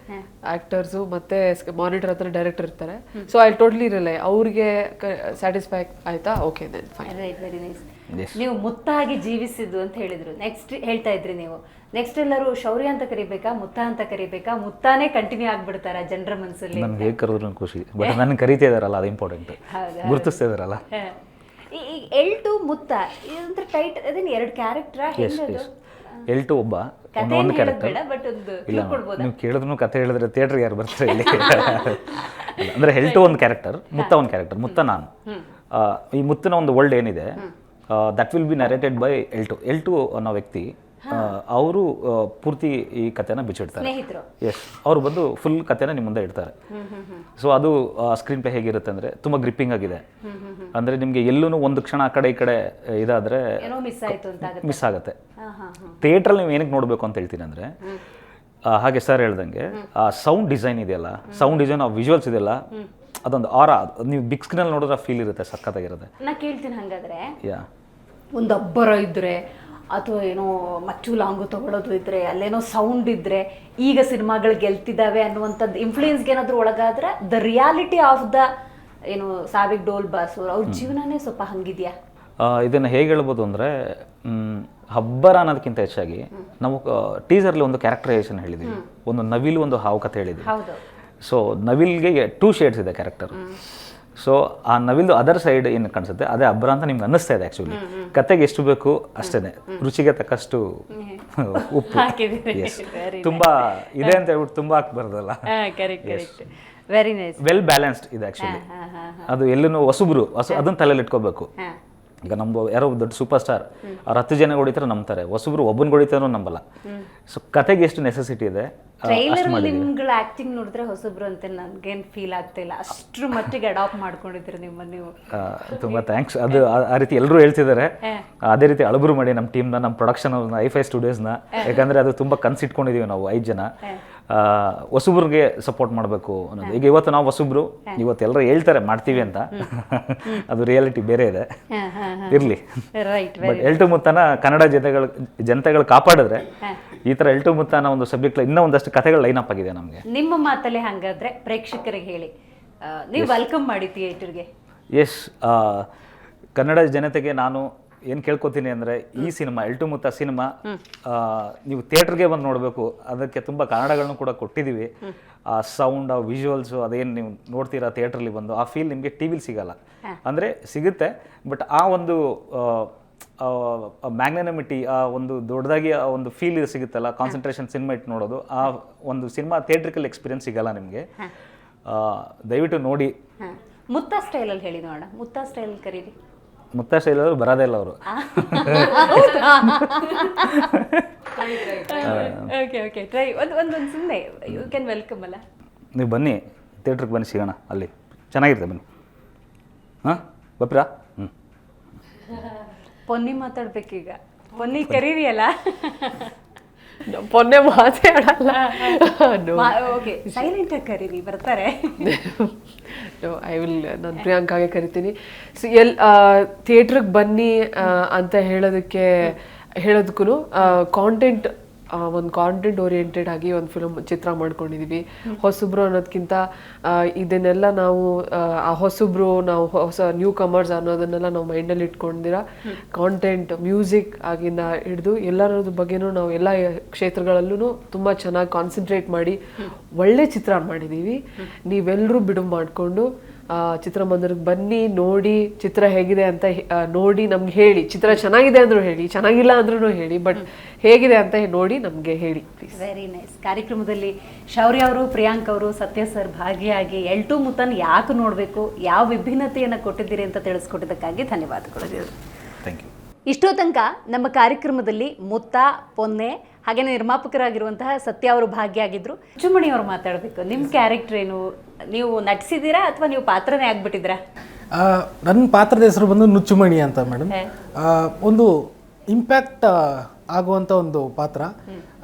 actors ಮತ್ತೆ ಮಾನಿಟರ್ ಹತ್ರ ಡೈರೆಕ್ಟರ್ ಇರ್ತಾರೆ. ಸೊ ಐ ಟೋಟ್ಲಿ ರಿಲೈ ಅವ್ರಿಗೆ ಸ್ಯಾಟಿಸ್ಫೈ ಆಯ್ತಾ? Okay then fine right very nice ನೀವು ಮುತ್ತಾಗಿ ಜೀವಿಸಿದ್ದು ಅಂತ ಹೇಳಿದ್ರು. ನೆಕ್ಸ್ಟ್ ಹೇಳ್ತಾ ಇದ್ರಿ ನೀವು. ನೆಕ್ಸ್ಟ್ ಎಲ್ಲರೂ ಶೌರ್ಯ ಅಂತ ಕರಿಬೇಕಾ ಮುತ್ತ ಅಂತ ಕರಿಬೇಕಾ? ಮುತ್ತಾನೇ ಕಂಟಿನ್ಯೂ ಆಗ್ಬಿಡ್ತಾರ ಜನರ ಮನಸ್ಸಲ್ಲಿ ನನ್ಗೆ ಹೇಗೆ ಕರೆದ್ರು ಖುಷಿ. ಬಟ್ ನನಗೆ ಕರಿತಾ ಇದಾರಲ್ಲ ಅದು ಇಂಪಾರ್ಟೆಂಟ್ ಗುರುತಿಸ್ತಾ ಇದಾರಲ್ಲ? ಈಗ ಎಲ್ ಟು ಮುತ್ತ ಇದಂದ್ರೆ ಟೈಟ್ ಅದೇನು ಎರಡು ಕ್ಯಾರೆಕ್ಟ್ರಾ ಹೆಂಗದು? ಎಲ್ ಟು ಒಬ್ಬ ಒಂದು ಕ್ಯಾರೆಕ್ಟರ್ ಬಟ್ ಒಂದು ಇಲ್ಲ ನೀವು ಕೇಳಿದ್ರು ಕತೆ ಹೇಳಿದ್ರೆ ಥಿಯೇಟರ್ ಯಾರು ಬರ್ತಾರೆ ಇಲ್ಲಿ? ಅಂದರೆ ಹೆಲ್ಟು ಒಂದು ಕ್ಯಾರೆಕ್ಟರ್ ಮುತ್ತ ಒಂದು ಕ್ಯಾರೆಕ್ಟರ್ ಮುತ್ತ ನಾನು. ಈ ಮುತ್ತನ ಒಂದು ವರ್ಲ್ಡ್ ಏನಿದೆ that will be narrated by L two L two ಅನ್ನೋ ವ್ಯಕ್ತಿ ಅವರು ಪೂರ್ತಿ ಈ ಕಥೆನ ಬಿಚ್ಚಿಡ್ತಾರೆ. ಸ್ನೇಹಿತರು. ಎಸ್ ಅವ್ರು ಬಂದು ಫುಲ್ ಕಥೆನ ನಿಮ್ಮ ಮುಂದೆ ಇಡ್ತಾರೆ. ಸೊ ಅದು ಸ್ಕ್ರೀನ್ ಪ್ಲೇ ಹೇಗಿರುತ್ತೆ ಅಂದರೆ ತುಂಬ ಗ್ರಿಪ್ಪಿಂಗ್ ಆಗಿದೆ. ಅಂದರೆ ನಿಮಗೆ ಎಲ್ಲೂ ಒಂದು ಕ್ಷಣ ಆ ಕಡೆ ಈ ಕಡೆ ಇದಾದರೆ ಏನೋ ಮಿಸ್ ಆಯ್ತು ಅಂತ ಆಗುತ್ತೆ. ಮಿಸ್ ಆಗುತ್ತೆ. ಹಾ ಹಾ ಹಾ. ಥಿಯೇಟ್ರಲ್ಲಿ ನೀವು ಏನಕ್ಕೆ ನೋಡಬೇಕು ಅಂತ ಹೇಳ್ತೀನಿ ಅಂದರೆ ಹಾಗೆ ಸರ್ ಹೇಳ್ದಂಗೆ ಆ ಸೌಂಡ್ ಡಿಸೈನ್ ಇದೆಯಲ್ಲ ಸೌಂಡ್ ಡಿಸೈನ್ ಆ ವಿಜುವಲ್ಸ್ ಇದೆಯಲ್ಲ ಅದೊಂದು ಆರ ನೀವು ಬಿಗ್ ಸ್ಕ್ರೀನಲ್ಲಿ ನೋಡಿದ್ರೆ ಫೀಲ್ ಇರುತ್ತೆ ಸಖತ್ತಾಗಿರುತ್ತೆ. ನಾ ಕೇಳ್ತೀನಿ ಹಂಗಾದ್ರೆ. ಯಾ ಒಂದು ಅಬ್ಬರ ಇದ್ರೆ ಅಥವಾ ಏನೋ ಮಚ್ಚು ಲಾಂಗು ತಗೊಳ್ಳೋದು ಇದ್ರೆ ಅಲ್ಲೇನೋ ಸೌಂಡ್ ಇದ್ರೆ ಈಗ ಸಿನಿಮಾಗಳು ಗೆಲ್ತಿದ್ದಾವೆ ಅನ್ನುವಂಥದ್ದು ಇನ್ಫ್ಲೂಯೆನ್ಸ್ಗೆ ಏನಾದರೂ ಒಳಗಾದ್ರೆ ದ ರಿಯಾಲಿಟಿ ಆಫ್ ದ ಏನು ಸಾವಿಕ್ ಡೋಲ್ ಬಾಸು ಅವ್ರ ಜೀವನನೇ ಸ್ವಲ್ಪ ಹಂಗಿದೆಯಾ? ಇದನ್ನು ಹೇಗೆ ಹೇಳ್ಬೋದು ಅಂದರೆ ಹಬ್ಬರ ಅನ್ನೋದಕ್ಕಿಂತ ಹೆಚ್ಚಾಗಿ ನಾವು ಟೀಸರ್ಲಿ ಒಂದು ಕ್ಯಾರೆಕ್ಟರೈಸೇಷನ್ ಹೇಳಿದ್ವಿ. ಒಂದು ನವಿಲು ಒಂದು ಹಾವು ಕಥೆ ಹೇಳಿದ್ವಿ. ಹೌದು. ಸೊ ನವಿಲ್ಗೆ ಟೂ ಶೇಡ್ಸ್ ಇದೆ ಕ್ಯಾರೆಕ್ಟರ್ ಸೊ ಆ ನವಿಲ್ದು ಅದರ್ ಸೈಡ್ ಏನು ಕಾಣಿಸುತ್ತೆ? ಅದೇ ಅಬ್ಬರ ಅಂತ ನಿಮ್ಗೆ ಅನ್ನಿಸ್ತಾ ಇದೆ ಆ್ಯಕ್ಚುಲಿ ಕತೆಗೆ ಎಷ್ಟು ಬೇಕು ಅಷ್ಟೇ ರುಚಿಗೆ ತಕ್ಕಷ್ಟು ಉಪ್ಪು. ಎಸ್ ತುಂಬ ಇದೆ ಅಂತ ಹೇಳ್ಬಿಟ್ಟು ತುಂಬಾ ಹಾಕ್ಬಾರ್ದಲ್ಲ. ವೆರಿ ನೈಸ್ ವೆಲ್ ಬ್ಯಾಲೆನ್ಸ್ಡ್ ಇದೆ ಆ್ಯಕ್ಚುಲಿ ಅದು ಎಲ್ಲೂ ಹೊಸಬ್ರು ಹೊಸ ಅದನ್ನ ತಲೆಯಲ್ಲಿ ಇಟ್ಕೋಬೇಕು. ಈಗ ನಮ್ಮ ಯಾರೋ ದೊಡ್ಡ ಸೂಪರ್ ಸ್ಟಾರ್ ಅವ್ರು ಹತ್ತು ಜನ ಹೊಡಿತಾರೆ ನಂಬ್ತಾರೆ. ಹೊಸಬ್ರು ಒಬ್ಬನ ಹೊಡಿತಾರೋ ನಂಬಲ್ಲ. ಸೊ ಕತೆಗೆ ಎಷ್ಟು ನೆಸೆಸಿಟಿ ಇದೆ? ಟ್ರೈಲರ್ ನಿಮ್ಗಳ ಆಕ್ಟಿಂಗ್ ನೋಡಿದ್ರೆ ಹೊಸಬ್ರು ಅಂತ ನನ್ಗೇನ್ ಫೀಲ್ ಆಗ್ತಿಲ್ಲ ಅಷ್ಟ್ರ ಮಟ್ಟಿಗೆ ಅಡಾಪ್ಟ್ ಮಾಡ್ಕೊಂಡಿದ್ರಿ ನಿಮ್ಮ ನೀವು. ತುಂಬಾ ಥ್ಯಾಂಕ್ಸ್ ಅದು ಆ- ರೀತಿ ಎಲ್ಲರೂ ಹೇಳ್ತಿದ್ದಾರೆ. ಅದೇ ರೀತಿ ಅಳಬ್ರು ಮಾಡಿ ನಮ್ಮ ಟೀಮ್ನ ನಮ್ಮ ಪ್ರೊಡಕ್ಷನ್ ಐ ಫೈ ಸ್ಟುಡಿಯೋಸ್ನ ಯಾಕಂದ್ರೆ ಅದು ತುಂಬಾ ಕನ್ಸಿಟ್ಕೊಂಡಿದೀವಿ ನಾವು ಐದು ಜನ. ಹೊಸಬ್ರಿಗೆ ಸಪೋರ್ಟ್ ಮಾಡಬೇಕು ಅನ್ನೋದು. ಈಗ ಇವತ್ತು ನಾವು ಹೊಸಬ್ರು ಇವತ್ತು ಎಲ್ಲರೂ ಹೇಳ್ತಾರೆ ಮಾಡ್ತೀವಿ ಅಂತ. ಅದು ರಿಯಾಲಿಟಿ ಬೇರೆ ಇದೆ. ಇರ್ಲಿ. ರೈಟ್ ಬಟ್ ಎಲ್ಟು ಮುತ್ತನ ಕನ್ನಡ ಜನತೆಗಳು ಜನತೆಗಳು ಕಾಪಾಡಿದ್ರೆ ಈ ಥರ ಎಲ್ಟು ಮುತ್ತನ ಒಂದು ಸಬ್ಜೆಕ್ಟ್ ಇನ್ನೂ ಒಂದಷ್ಟು ಕಥೆಗಳು ಲೈನ್ ಅಪ್ ಆಗಿದೆ ನಮಗೆ. ನಿಮ್ಮ ಮಾತಲ್ಲಿ ಹಂಗಾದ್ರೆ ಪ್ರೇಕ್ಷಕರಿಗೆ ಹೇಳಿ. ನೀವು ವೆಲ್ಕಮ್ ಮಾಡಿ ಥಿಯೇಟರ್ಗೆ ಎಸ್ ಕನ್ನಡ ಜನತೆಗೆ ನಾನು ಏನು ಕೇಳ್ಕೊತೀನಿ ಅಂದರೆ ಈ ಸಿನಿಮಾ ಎಲ್ಟು ಮುತ್ತ ಸಿನಿಮಾ ನೀವು ಥಿಯೇಟ್ರಿಗೆ ಬಂದು ನೋಡಬೇಕು. ಅದಕ್ಕೆ ತುಂಬ ಕಾರಣಗಳನ್ನು ಕೂಡ ಕೊಟ್ಟಿದ್ದೀವಿ ಆ ಸೌಂಡ್ ಆ ವಿಜುವಲ್ಸು ಅದೇನು ನೀವು ನೋಡ್ತೀರಾ ಥಿಯೇಟ್ರಲ್ಲಿ ಬಂದು ಆ ಫೀಲ್ ನಿಮಗೆ ಟಿ ವಿಲಿ ಸಿಗಲ್ಲ. ಅಂದರೆ ಸಿಗುತ್ತೆ ಬಟ್ ಆ ಒಂದು ಮ್ಯಾಗ್ನಮಿಟಿ ಆ ಒಂದು ದೊಡ್ಡದಾಗಿ ಆ ಒಂದು ಫೀಲ್ ಸಿಗುತ್ತಲ್ಲ ಕಾನ್ಸಂಟ್ರೇಷನ್ ಸಿನಿಮಾ ಇಟ್ಟು ನೋಡೋದು ಆ ಒಂದು ಸಿನಿಮಾ ಥಿಯೇಟ್ರಿಕಲ್ ಎಕ್ಸ್ಪೀರಿಯನ್ಸ್ ಸಿಗಲ್ಲ ನಿಮಗೆ. ದಯವಿಟ್ಟು ನೋಡಿ. ಮುತ್ತ ಸ್ಟೈಲಲ್ಲಿ ಹೇಳಿ ನೋಡೋಣ. ಮುತ್ತ ಸ್ಟೈಲ್ ಕರೀರಿ. ಮುತ್ತ ಶೈಲರು ಬರೋದೇ ಇಲ್ಲ ಅವರು. ಓಕೆ ಓಕೆ ಟ್ರೈ ಒಂದು ಸುಮ್ಮನೆ ಯು ಕ್ಯಾನ್ ವೆಲ್ಕಮ್ ಅಲ್ಲ. ನೀವು ಬನ್ನಿ ಥಿಯೇಟ್ರಿಗೆ ಬನ್ನಿ ಸಿಗೋಣ ಅಲ್ಲಿ. ಚೆನ್ನಾಗಿರ್ತದೆ ಬನ್ನಿ. ಹಾಂ? ಬಪ್ರಾ ಹ್ಞೂ ಪೊನ್ನಿ ಮಾತಾಡ್ಬೇಕೀಗ. ಪೊನ್ನಿ ಕರೀರಿ ಅಲ್ಲ. ಪೊನ್ನೆ ಮಾತೇ ಆಡಲ್ಲ. ಓಕೆ ಸೈಲೆಂಟ್ ಆಗಿ ಕರೀರಿ ಬರ್ತಾರೆ. ಐ ವಿಲ್ ನಾನು ಪ್ರಿಯಾಂಕಾಗೆ ಕರಿತೀನಿ. ಸೊ ಎಲ್ ಥಿಯೇಟ್ರಿಗೆ ಬನ್ನಿ ಅಂತ ಹೇಳೋದಕ್ಕೆ ಹೇಳೋದಕ್ಕೂ ಕಾಂಟೆಂಟ್ ಒಂದು ಕಾಂಟೆಂಟ್ ಓರಿಯೆಂಟೆಡ್ ಆಗಿ ಒಂದು ಫಿಲ್ಮ್ ಚಿತ್ರ ಮಾಡ್ಕೊಂಡಿದೀವಿ. ಹೊಸಬ್ರು ಅನ್ನೋದಕ್ಕಿಂತ ಇದನ್ನೆಲ್ಲ ನಾವು ಆ, ಆ ಹೊಸಬ್ರು ನಾವು ಹೊಸ ನ್ಯೂ ಕಮರ್ಸ್ ಅನ್ನೋದನ್ನೆಲ್ಲ ನಾವು ಮೈಂಡಲ್ಲಿ ಇಟ್ಕೊಂಡಿರ? ಕಾಂಟೆಂಟ್ ಮ್ಯೂಸಿಕ್ ಆಗಿಂದ ಹಿಡಿದು ಎಲ್ಲರ ಬಗ್ಗೆನೂ ನಾವು ಎಲ್ಲ ಕ್ಷೇತ್ರಗಳಲ್ಲೂ ತುಂಬ ಚೆನ್ನಾಗಿ ಕಾನ್ಸಂಟ್ರೇಟ್ ಮಾಡಿ ಒಳ್ಳೆ ಚಿತ್ರ ಮಾಡಿದ್ದೀವಿ ನೀವೆಲ್ಲರೂ ಬಿಡು ಮಾಡಿಕೊಂಡು ಚಿತ್ರಮಂದಿರಕ್ಕೆ ಬನ್ನಿ ನೋಡಿ ಚಿತ್ರ ಹೇಗಿದೆ ಅಂತ ನೋಡಿ ನಮ್ಗೆ ಹೇಳಿ. ಚಿತ್ರ ಚೆನ್ನಾಗಿದೆ ಅಂದ್ರೂ ಹೇಳಿ ಚೆನ್ನಾಗಿಲ್ಲ ಅಂದ್ರೂ ಹೇಳಿ ಬಟ್ ಹೇಗಿದೆ ಅಂತ ನೋಡಿ ನಮಗೆ ಹೇಳಿ ಪ್ಲೀಸ್ ವೆರಿ ನೈಸ್ ಕಾರ್ಯಕ್ರಮದಲ್ಲಿ ಶೌರ್ಯ ಅವರು ಪ್ರಿಯಾಂಕ್ ಅವರು ಸತ್ಯ ಸರ್ ಭಾಗಿಯಾಗಿ ಎಲ್ಟು ಮುತನ್ ಯಾಕೆ ನೋಡಬೇಕು ಯಾವ ವಿಭಿನ್ನತೆಯನ್ನು ಕೊಟ್ಟಿದ್ದೀರಿ ಅಂತ ತಿಳಿಸ್ಕೊಟ್ಟಿದ್ದಕ್ಕಾಗಿ ಧನ್ಯವಾದಗಳು. ಥ್ಯಾಂಕ್ ಯು ಇಷ್ಟೋ ತನಕ ನಮ್ಮ ಕಾರ್ಯಕ್ರಮದಲ್ಲಿ ಮುತ್ತ ಪೊನ್ನೆ ಹಾಗೆ ನಿರ್ಮಾಪಕರಾಗಿರುವಂತಹ ಸತ್ಯ ಅವರು ಭಾಗಿಯಾಗಿದ್ರು. ಚುಮ್ಮಣಿ ಅವರು ಮಾತಾಡಬೇಕು. ನಿಮ್ಮ ಕ್ಯಾರೆಕ್ಟರ್ ಏನು? ನೀವು ನಟಿಸಿದ್ದೀರಾ ಅಥವಾ ನೀವು ಪಾತ್ರನೇ ಆಗ್ಬಿಟ್ಟಿದ್ದೀರಾ? ನನ್ನ ಪಾತ್ರದ ಹೆಸರು ಬಂದು ನುಚ್ಚುಮಣಿ ಅಂತ ಮೇಡಮ್ ಒಂದು ಇಂಪ್ಯಾಕ್ಟ್ ಆಗುವಂಥ ಒಂದು ಪಾತ್ರ.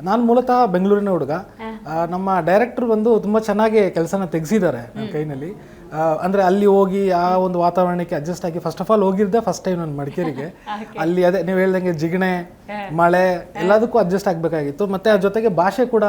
ನಾನು ಮೂಲತಃ ಬೆಂಗಳೂರಿನ ಹುಡುಗ. ನಮ್ಮ ಡೈರೆಕ್ಟರ್ ಬಂದು ತುಂಬ ಚೆನ್ನಾಗಿ ಕೆಲಸನ ತೆಗೆಸಿದ್ದಾರೆ ನನ್ನ ಕೈನಲ್ಲಿ. ಅಂದ್ರೆ ಅಲ್ಲಿ ಹೋಗಿ ಆ ಒಂದು ವಾತಾವರಣಕ್ಕೆ ಅಡ್ಜಸ್ಟ್ ಆಗಿ ಫಸ್ಟ್ ಆಫ್ ಆಲ್ ಹೋಗಿದ್ದೆ ಫಸ್ಟ್ ಟೈಮ್ ನಾನು ಮಡಿಕೇರಿಗೆ. ಅಲ್ಲಿ ಅದೇ ನೀವು ಹೇಳ್ದಂಗೆ ಜಿಗಣೆ ಮಳೆ ಎಲ್ಲದಕ್ಕೂ ಅಡ್ಜಸ್ಟ್ ಆಗಬೇಕಾಗಿತ್ತು. ಮತ್ತೆ ಅದ್ರ ಜೊತೆಗೆ ಭಾಷೆ ಕೂಡ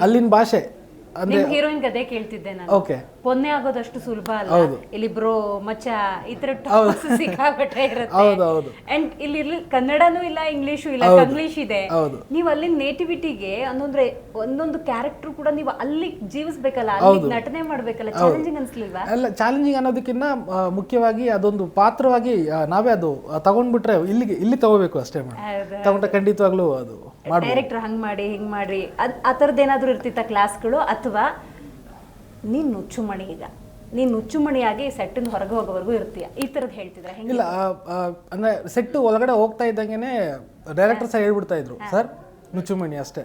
ಅಲ್ಲಿನ ಭಾಷೆ ಅಂದ್ರೆ ನಿಮ್ ಹೀರೋಯಿನ್ ಅದೇ ಕೇಳ್ತಿದ್ದೆ ನಾನು. ಓಕೆ ಪೊನ್ನೆ ಆಗೋದಷ್ಟು ಸುಲಭ ಅಲ್ಲ. ಇಲ್ಲಿ ಬ್ರೋ ಮಚ್ಚ ಈ ತರ ಟಾಪ್ಸ್ ಸಿಕ್ಕಾಪಟ್ಟೆ ಇರುತ್ತೆ. ಹೌದು, ಹೌದು. ಅಂಡ್ ಇಲ್ಲಿ ಕನ್ನಡನೂ ಇಲ್ಲ ಇಂಗ್ಲಿಷು ಇಲ್ಲ ಇಂಗ್ಲಿಷ್ ಇದೆ. ಹೌದು. ನೀವು ಅಲ್ಲಿ ನೇಟಿವಿಟಿಗೆ ಒಂದೊಂದ್ರೆ ಒಂದೊಂದು ಕ್ಯಾರೆಕ್ಟರ್ ಕೂಡ ನೀವು ಅಲ್ಲಿ ಜೀವಿಸ್ಬೇಕಲ್ಲ ಅಲ್ಲಿ ನಟನೆ ಮಾಡ್ಬೇಕಲ್ಲ ಚಾಲೆಂಜಿಂಗ್ ಅನ್ಸ್ಲಿಲ್ವಾ? ಅಲ್ಲ ಚಾಲೆಂಜಿಂಗ್ ಅನ್ನೋದಕ್ಕಿಂತ ಮುಖ್ಯವಾಗಿ ಅದೊಂದು ಪಾತ್ರವಾಗಿ ನಾವೇ ಅದು ತಗೊಂಡ್ಬಿಟ್ರೆ ಇಲ್ಲಿಗೆ ಇಲ್ಲಿ ತಗೋಬೇಕು ಅಷ್ಟೇ ಮಾಡಿ ತಗೊಂಡ್ರೆ ಖಂಡಿತವಾಗ್ಲೂ ಅದು ಡೈರೆಕ್ಟರ್ ಹಂಗ್ ಮಾಡಿ ಹಿಂಗ್ ಮಾಡಿ ಅದ್ ಆ ಥರದ್ದು ಏನಾದ್ರು ಇರ್ತಿತ್ತ ಕ್ಲಾಸ್ಗಳು ಅಥವಾ ನೀನ್ ನುಚ್ಚುಮಣಿ ಈಗ. ನೀನ್ ನುಚ್ಚುಮಣಿಯಾಗಿ ಸೆಟ್ಟಿಂದ ಹೊರಗೆ ಹೋಗೋವರೆಗೂ ಇರ್ತೀಯ. ಈ ಥರದ್ದು ಹೇಳ್ತಿದ್ರೆ ಹೆಂಗೆ? ಇಲ್ಲ ಆ, ಅಂದ್ರೆ ಸೆಟ್ ಒಳಗಡೆ ಹೋಗ್ತಾ ಇದ್ದಂಗೆನೆ ಡೈರೆಕ್ಟರ್ ಸರ್ ಹೇಳ್ಬಿಡ್ತಾ ಇದ್ರು ಸರ್ ನುಚ್ಚುಮಣಿ ಅಷ್ಟೇ.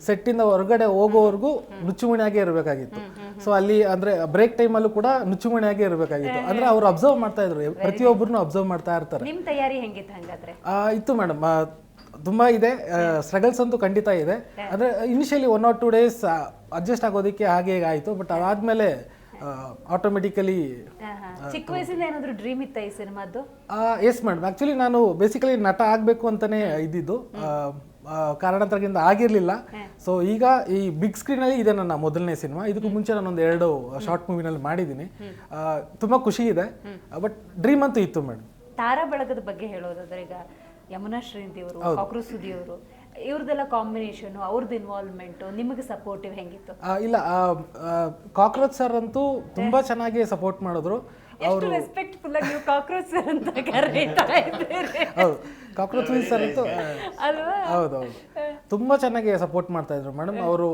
ಸೆಟ್ಟಿಂದ ಹೊರಗಡೆ ಹೋಗೋವರೆಗೂ ನುಚ್ಚುಮಣಿಯಾಗೆ ಇರಬೇಕಾಗಿತ್ತು. ಸೊ ಅಲ್ಲಿ ಅಂದ್ರೆ ಬ್ರೇಕ್ ಟೈಮಲ್ಲೂ ಕೂಡ ನುಚ್ಚುಮಣಿಯಾಗೆ ಇರಬೇಕಾಗಿತ್ತು. ಅಂದ್ರೆ ಅವ್ರು ಅಬ್ಸರ್ವ್ ಮಾಡ್ತಾ ಇದ್ರು ಪ್ರತಿಯೊಬ್ಬರನ್ನು ಅಬ್ಸರ್ವ್ ಮಾಡ್ತಾ ಇರ್ತಾರೆ. ನಿಮ್ ತಯಾರಿ ಹೆಂಗಿತ್ತು ಹಂಗಾದ್ರೆ? ಆ, ಇತ್ತು ಮೇಡಮ್ ತುಂಬಾ ಇದೆ. ಸ್ಟ್ರಗಲ್ಸ್ ಅಂತೂ ಖಂಡಿತ ಇದೆ. ಅಂದ್ರೆ initially one or two days adjust ಆಗೋದಕ್ಕೆ ಹಾಗೆ ಹೀಗೆ ಆಯಿತು. ಬಟ್ ಅದಾದ್ಮೇಲೆ ಆಟೋಮೆಟಿಕಲಿ. ಚಿಕ್ಕ ವಯಸ್ಸಿಂದ ಏನಾದರೂ ಡ್ರೀಮ್ ಇತ್ತ ಈ ಸಿನಿಮಾದ್ದು? ಎಸ್ ಮೇಡಮ್ ಆ್ಯಕ್ಚುಲಿ ನಾನು ಬೇಸಿಕಲಿ ನಟ ಆಗಬೇಕು ಅಂತಾನೆ ಇದ್ದಿದ್ದು. ಕಾರಣಾಂತರದಿಂದ ಆಗಿರಲಿಲ್ಲ. ಸೊ ಈಗ ಈ ಬಿಗ್ ಸ್ಕ್ರೀನಲ್ಲಿ ಇದೆ ನನ್ನ ಮೊದಲನೇ ಸಿನಿಮಾ. ಇದಕ್ಕೂ ಮುಂಚೆ ನಾನೊಂದು ಎರಡು ಶಾರ್ಟ್ ಮೂವಿನಲ್ಲಿ ಮಾಡಿದ್ದೀನಿ. ತುಂಬ ತುಂಬಾ ಖುಷಿ ಇದೆ. ಬಟ್ ಡ್ರೀಮ್ ಅಂತೂ ಇತ್ತು ಮೇಡಮ್ ತಾರಾ ಬಳಗದ ಬಗ್ಗೆ ಹೇಳೋದಾದ್ರೆ ಈಗ ಯಮುನಾ ಶ್ರೀನಿಧಿ ಅವರು ಕಾಕ್ರು ಸುದಿ ಅವರು ಇವ್ರದೆಲ್ಲ ಕಾಂಬಿನೇಷನ್ ಅವ್ರದ್ದು ಇನ್ವಾಲ್ವ್ಮೆಂಟ್ ನಿಮಗೆ ಸಪೋರ್ಟಿವ್ ಹೆಂಗಿತ್ತು? ಇಲ್ಲ ಕಾಕ್ರೋಚ್ ಸರ್ ಅಂತೂ ತುಂಬಾ ಚೆನ್ನಾಗಿ ಸಪೋರ್ಟ್ ಮಾಡಿದ್ರು. ಎಷ್ಟು ರೆಸ್ಪೆಕ್ಟ್ಫುಲ್ ಆಗಿ ನೀವು ಕಾಕ್ರೋಚ್ ಸರ್ ಅಂತ ಕರೀತಾ ಇದ್ದೀರಿ. ಕಾಕ್ರೋಚ್ ಸರ್ ಅಂತೂ ಹೌದೌದು ತುಂಬ ಚೆನ್ನಾಗಿ ಸಪೋರ್ಟ್ ಮಾಡ್ತಾ ಇದ್ರು ಮೇಡಮ್ ಅವರು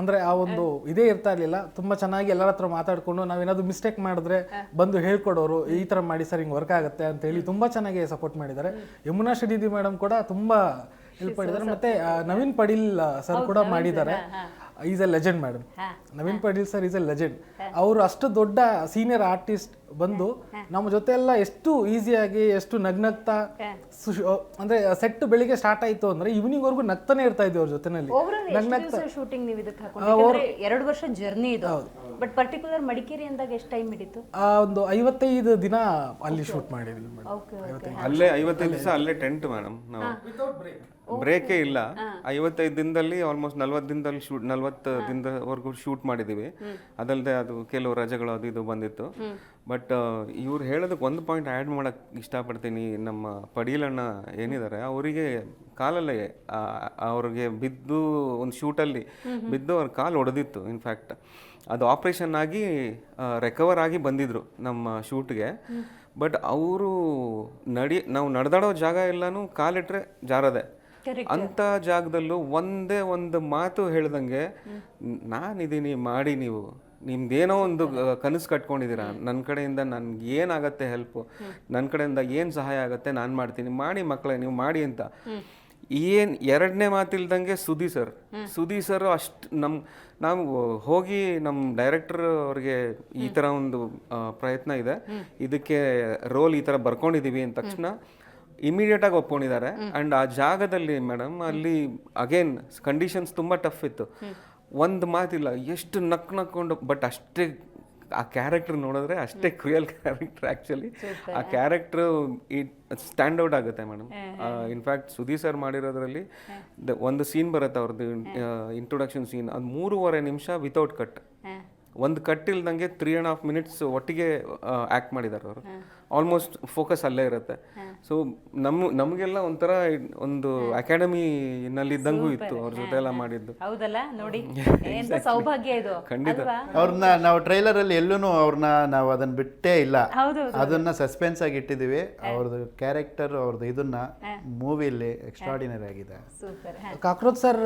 ಅಂದ್ರೆ ಆ ಒಂದು ಇದೇ ಇರ್ತಾ ಇರಲಿಲ್ಲ. ತುಂಬಾ ಚೆನ್ನಾಗಿ ಎಲ್ಲರ ಹತ್ರ ಮಾತಾಡ್ಕೊಂಡು ನಾವೇನಾದ್ರು ಮಿಸ್ಟೇಕ್ ಮಾಡಿದ್ರೆ ಬಂದು ಹೇಳ್ಕೊಡೋರು ಈ ತರ ಮಾಡಿ ಸರ್ ಹಿಂಗ್ ವರ್ಕ್ ಆಗುತ್ತೆ ಅಂತ ಹೇಳಿ ತುಂಬಾ ಚೆನ್ನಾಗಿ ಸಪೋರ್ಟ್ ಮಾಡಿದ್ದಾರೆ. ಯಮುನಾ ಶ್ರೀನಿಧಿ ಮೇಡಮ್ ಕೂಡ ತುಂಬಾ ಹೆಲ್ಪ್ ಮಾಡಿದ್ದಾರೆ. ಮತ್ತೆ ನವೀನ್ ಪಡೀಲ್ ಸರ್ ಕೂಡ ಮಾಡಿದ್ದಾರೆ. Is a legend madam Naveen Patil sir is a legend ಅವರು ಅಷ್ಟು ದೊಡ್ಡ ಸೀನಿಯರ್ ಆರ್ಟಿಸ್ಟ್ ಬಂದು ನಮ್ಮ ಜೊತೆ ಎಲ್ಲ ಎಷ್ಟು ಈಸಿಯಾಗಿ ಎಷ್ಟು ನಗ್ನಗ್ತಾ ಅಂದ್ರೆ ಸೆಟ್ ಬೆಳಿಗ್ಗೆ ಸ್ಟಾರ್ಟ್ ಆಯ್ತು ಅಂದ್ರೆ ಈವ್ನಿಂಗ್ ವರ್ಗು ನಗ್ತಾನೆ ಇರ್ತಾ ಇದ್ವಿ ಅವ್ರ ಜೊತೆನಲ್ಲಿ. ಶೂಟಿಂಗ್ ನೀವು ಇದಕ್ಕೆ ಹಾಕೊಂಡು ಎರಡು ವರ್ಷ ಜರ್ನಿ ಇದು. ಬಟ್ ಪರ್ಟಿಕ್ಯುಲರ್ ಮಡಿಕೇರಿ ಅಂದಾಗ ಎಷ್ಟು ಟೈಮ್ ಹಿಡಿತು? ಆ ಒಂದು ಐವತ್ತೈದು ದಿನ ಅಲ್ಲಿ ಶೂಟ್ ಮಾಡಿದ್ವಿ ಅಲ್ಲೇ ಐವತ್ತೈದು ದಿವಸ ಅಲ್ಲೇ ಟೆಂಟ್ ಮೇಡಮ್ ನಾವು. ಬ್ರೇಕೇ ಇಲ್ಲ. ಐವತ್ತೈದು ದಿನದಲ್ಲಿ ಆಲ್ಮೋಸ್ಟ್ ನಲ್ವತ್ತು ದಿನದಲ್ಲಿ ಶೂಟ್ ನಲ್ವತ್ತು ದಿನದವರೆಗೂ ಶೂಟ್ ಮಾಡಿದ್ದೀವಿ ಅದಲ್ಲದೆ ಅದು ಕೆಲವು ರಜೆಗಳು ಅದು ಇದು ಬಂದಿತ್ತು. ಬಟ್ ಇವ್ರು ಹೇಳೋದಕ್ಕೆ ಒಂದು ಪಾಯಿಂಟ್ ಆ್ಯಡ್ ಮಾಡೋಕ್ಕೆ ಇಷ್ಟಪಡ್ತೀನಿ ನಮ್ಮ ಪಡೀಲಣ್ಣ ಏನಿದ್ದಾರೆ ಅವರಿಗೆ ಕಾಲಲ್ಲೇ ಅವ್ರಿಗೆ ಬಿದ್ದು ಒಂದು ಶೂಟಲ್ಲಿ ಬಿದ್ದು ಅವ್ರ ಕಾಲು ಒಡೆದಿತ್ತು ಇನ್ಫ್ಯಾಕ್ಟ್ ಅದು ಆಪ್ರೇಷನ್ ಆಗಿ ರೆಕವರ್ ಆಗಿ ಬಂದಿದ್ರು ನಮ್ಮ ಶೂಟ್ಗೆ ಬಟ್ ಅವರು ನಡಿ ನಾವು ನಡೆದಾಡೋ ಜಾಗ ಎಲ್ಲಾನು ಕಾಲಿಟ್ರೆ ಜಾರದೆ. ಅಂತ ಜಾಗದಲ್ಲೂ ಒಂದೇ ಒಂದು ಮಾತು ಹೇಳ್ದಂಗೆ ನಾನಿದ್ದೀನಿ ಮಾಡಿ ನೀವು. ನಿಮ್ದೇನೋ ಒಂದು ಕನಸು ಕಟ್ಕೊಂಡಿದ್ದೀರಾ? ನನ್ನ ಕಡೆಯಿಂದ ನನ್ಗೆ ಏನಾಗತ್ತೆ ಹೆಲ್ಪ್ ನನ್ನ ಕಡೆಯಿಂದ ಏನು ಸಹಾಯ ಆಗುತ್ತೆ? ನಾನು ಮಾಡ್ತೀನಿ. ಮಾಡಿ ಮಕ್ಕಳೇ ನೀವು ಮಾಡಿ ಅಂತ. ಏನು ಎರಡನೇ ಮಾತಿಲ್ದಂಗೆ ಸುದಿ ಸರ್. ಸುದಿ ಸರ್ ಅಷ್ಟು ನಮ್ಮ ನಾವು ಹೋಗಿ ನಮ್ಮ ಡೈರೆಕ್ಟರ್ ಅವ್ರಿಗೆ ಈ ಥರ ಒಂದು ಪ್ರಯತ್ನ ಇದೆ. ಇದಕ್ಕೆ ರೋಲ್ ಈ ಥರ ಬರ್ಕೊಂಡಿದ್ದೀವಿ ಅಂದ ತಕ್ಷಣ ಇಮಿಡಿಯೇಟ್ ಆಗಿ ಒಪ್ಕೊಂಡಿದ್ದಾರೆ. ಅಂಡ್ ಆ ಜಾಗದಲ್ಲಿ ಮೇಡಮ್ ಅಲ್ಲಿ ಅಗೇನ್ ಕಂಡೀಷನ್ಸ್ ತುಂಬಾ ಟಫ್ ಇತ್ತು. ಒಂದು ಮಾತಿಲ್ಲ ಎಷ್ಟು ನಕ್ ನಕ್ಕೊಂಡು ಬಟ್ ಅಷ್ಟೇ ಆ ಕ್ಯಾರೆಕ್ಟರ್ ನೋಡಿದ್ರೆ ಅಷ್ಟೇ ಕ್ರಿಯಲ್ ಕ್ಯಾರೆಕ್ಟರ್ ಆ್ಯಕ್ಚುಲಿ ಆ ಕ್ಯಾರೆಕ್ಟರ್ ಸ್ಟ್ಯಾಂಡ್ ಔಟ್ ಆಗುತ್ತೆ madam in fact Sudeep sir ಮಾಡಿರೋದ್ರಲ್ಲಿ the- ಒಂದು ಸೀನ್ ಬರುತ್ತೆ ಅವ್ರದ್ದು ಇಂಟ್ರೊಡಕ್ಷನ್ ಸೀನ್ ಅದು ಮೂರುವರೆ ನಿಮಿಷ ವಿತೌಟ್ ಕಟ್ ಒಂದು ಕಟ್ ಇಲ್ದಂಗೆ ತ್ರೀ ಆ್ಯಂಡ್ ಹಾಫ್ ಮಿನಿಟ್ಸ್ ಒಟ್ಟಿಗೆ ಆ್ಯಕ್ಟ್ ಮಾಡಿದ್ದಾರೆ ಅವರು. ಆಲ್ಮೋಸ್ಟ್ ಫೋಕಸ್ ಅಲ್ಲೇ ಇರುತ್ತೆ. ಸೊ ನಮ್ಮ ನಮಗೆಲ್ಲ ಒಂಥರ ಒಂದು ಅಕಾಡೆಮಿನಲ್ಲಿ ಇದ್ದಂಗೂ ಇತ್ತು ಅವ್ರ ಜೊತೆ ಎಲ್ಲ ಮಾಡಿದ್ದು. ಹೌದಲ್ಲ? ನೋಡಿ. ಸೌಭಾಗ್ಯ ಇದು. ಖಂಡಿತ. ಅವ್ರನ್ನ ನಾವು ಟ್ರೈಲರ್ ಅಲ್ಲಿ ಎಲ್ಲೂ ಅವ್ರನ್ನ ನಾವು ಅದನ್ನ ಬಿಟ್ಟೇ ಇಲ್ಲ. ಹೌದು ಅದನ್ನ ಸಸ್ಪೆನ್ಸ್ ಆಗಿ ಇಟ್ಟಿದೀವಿ ಅವ್ರದ್ದು ಕ್ಯಾರೆಕ್ಟರ್ ಅವ್ರದ್ದು ಇದನ್ನ ಮೂವಿಲಿ ಎಕ್ಸ್ಟ್ರಾಡಿನರಿ ಆಗಿದೆ. Super cockroach sir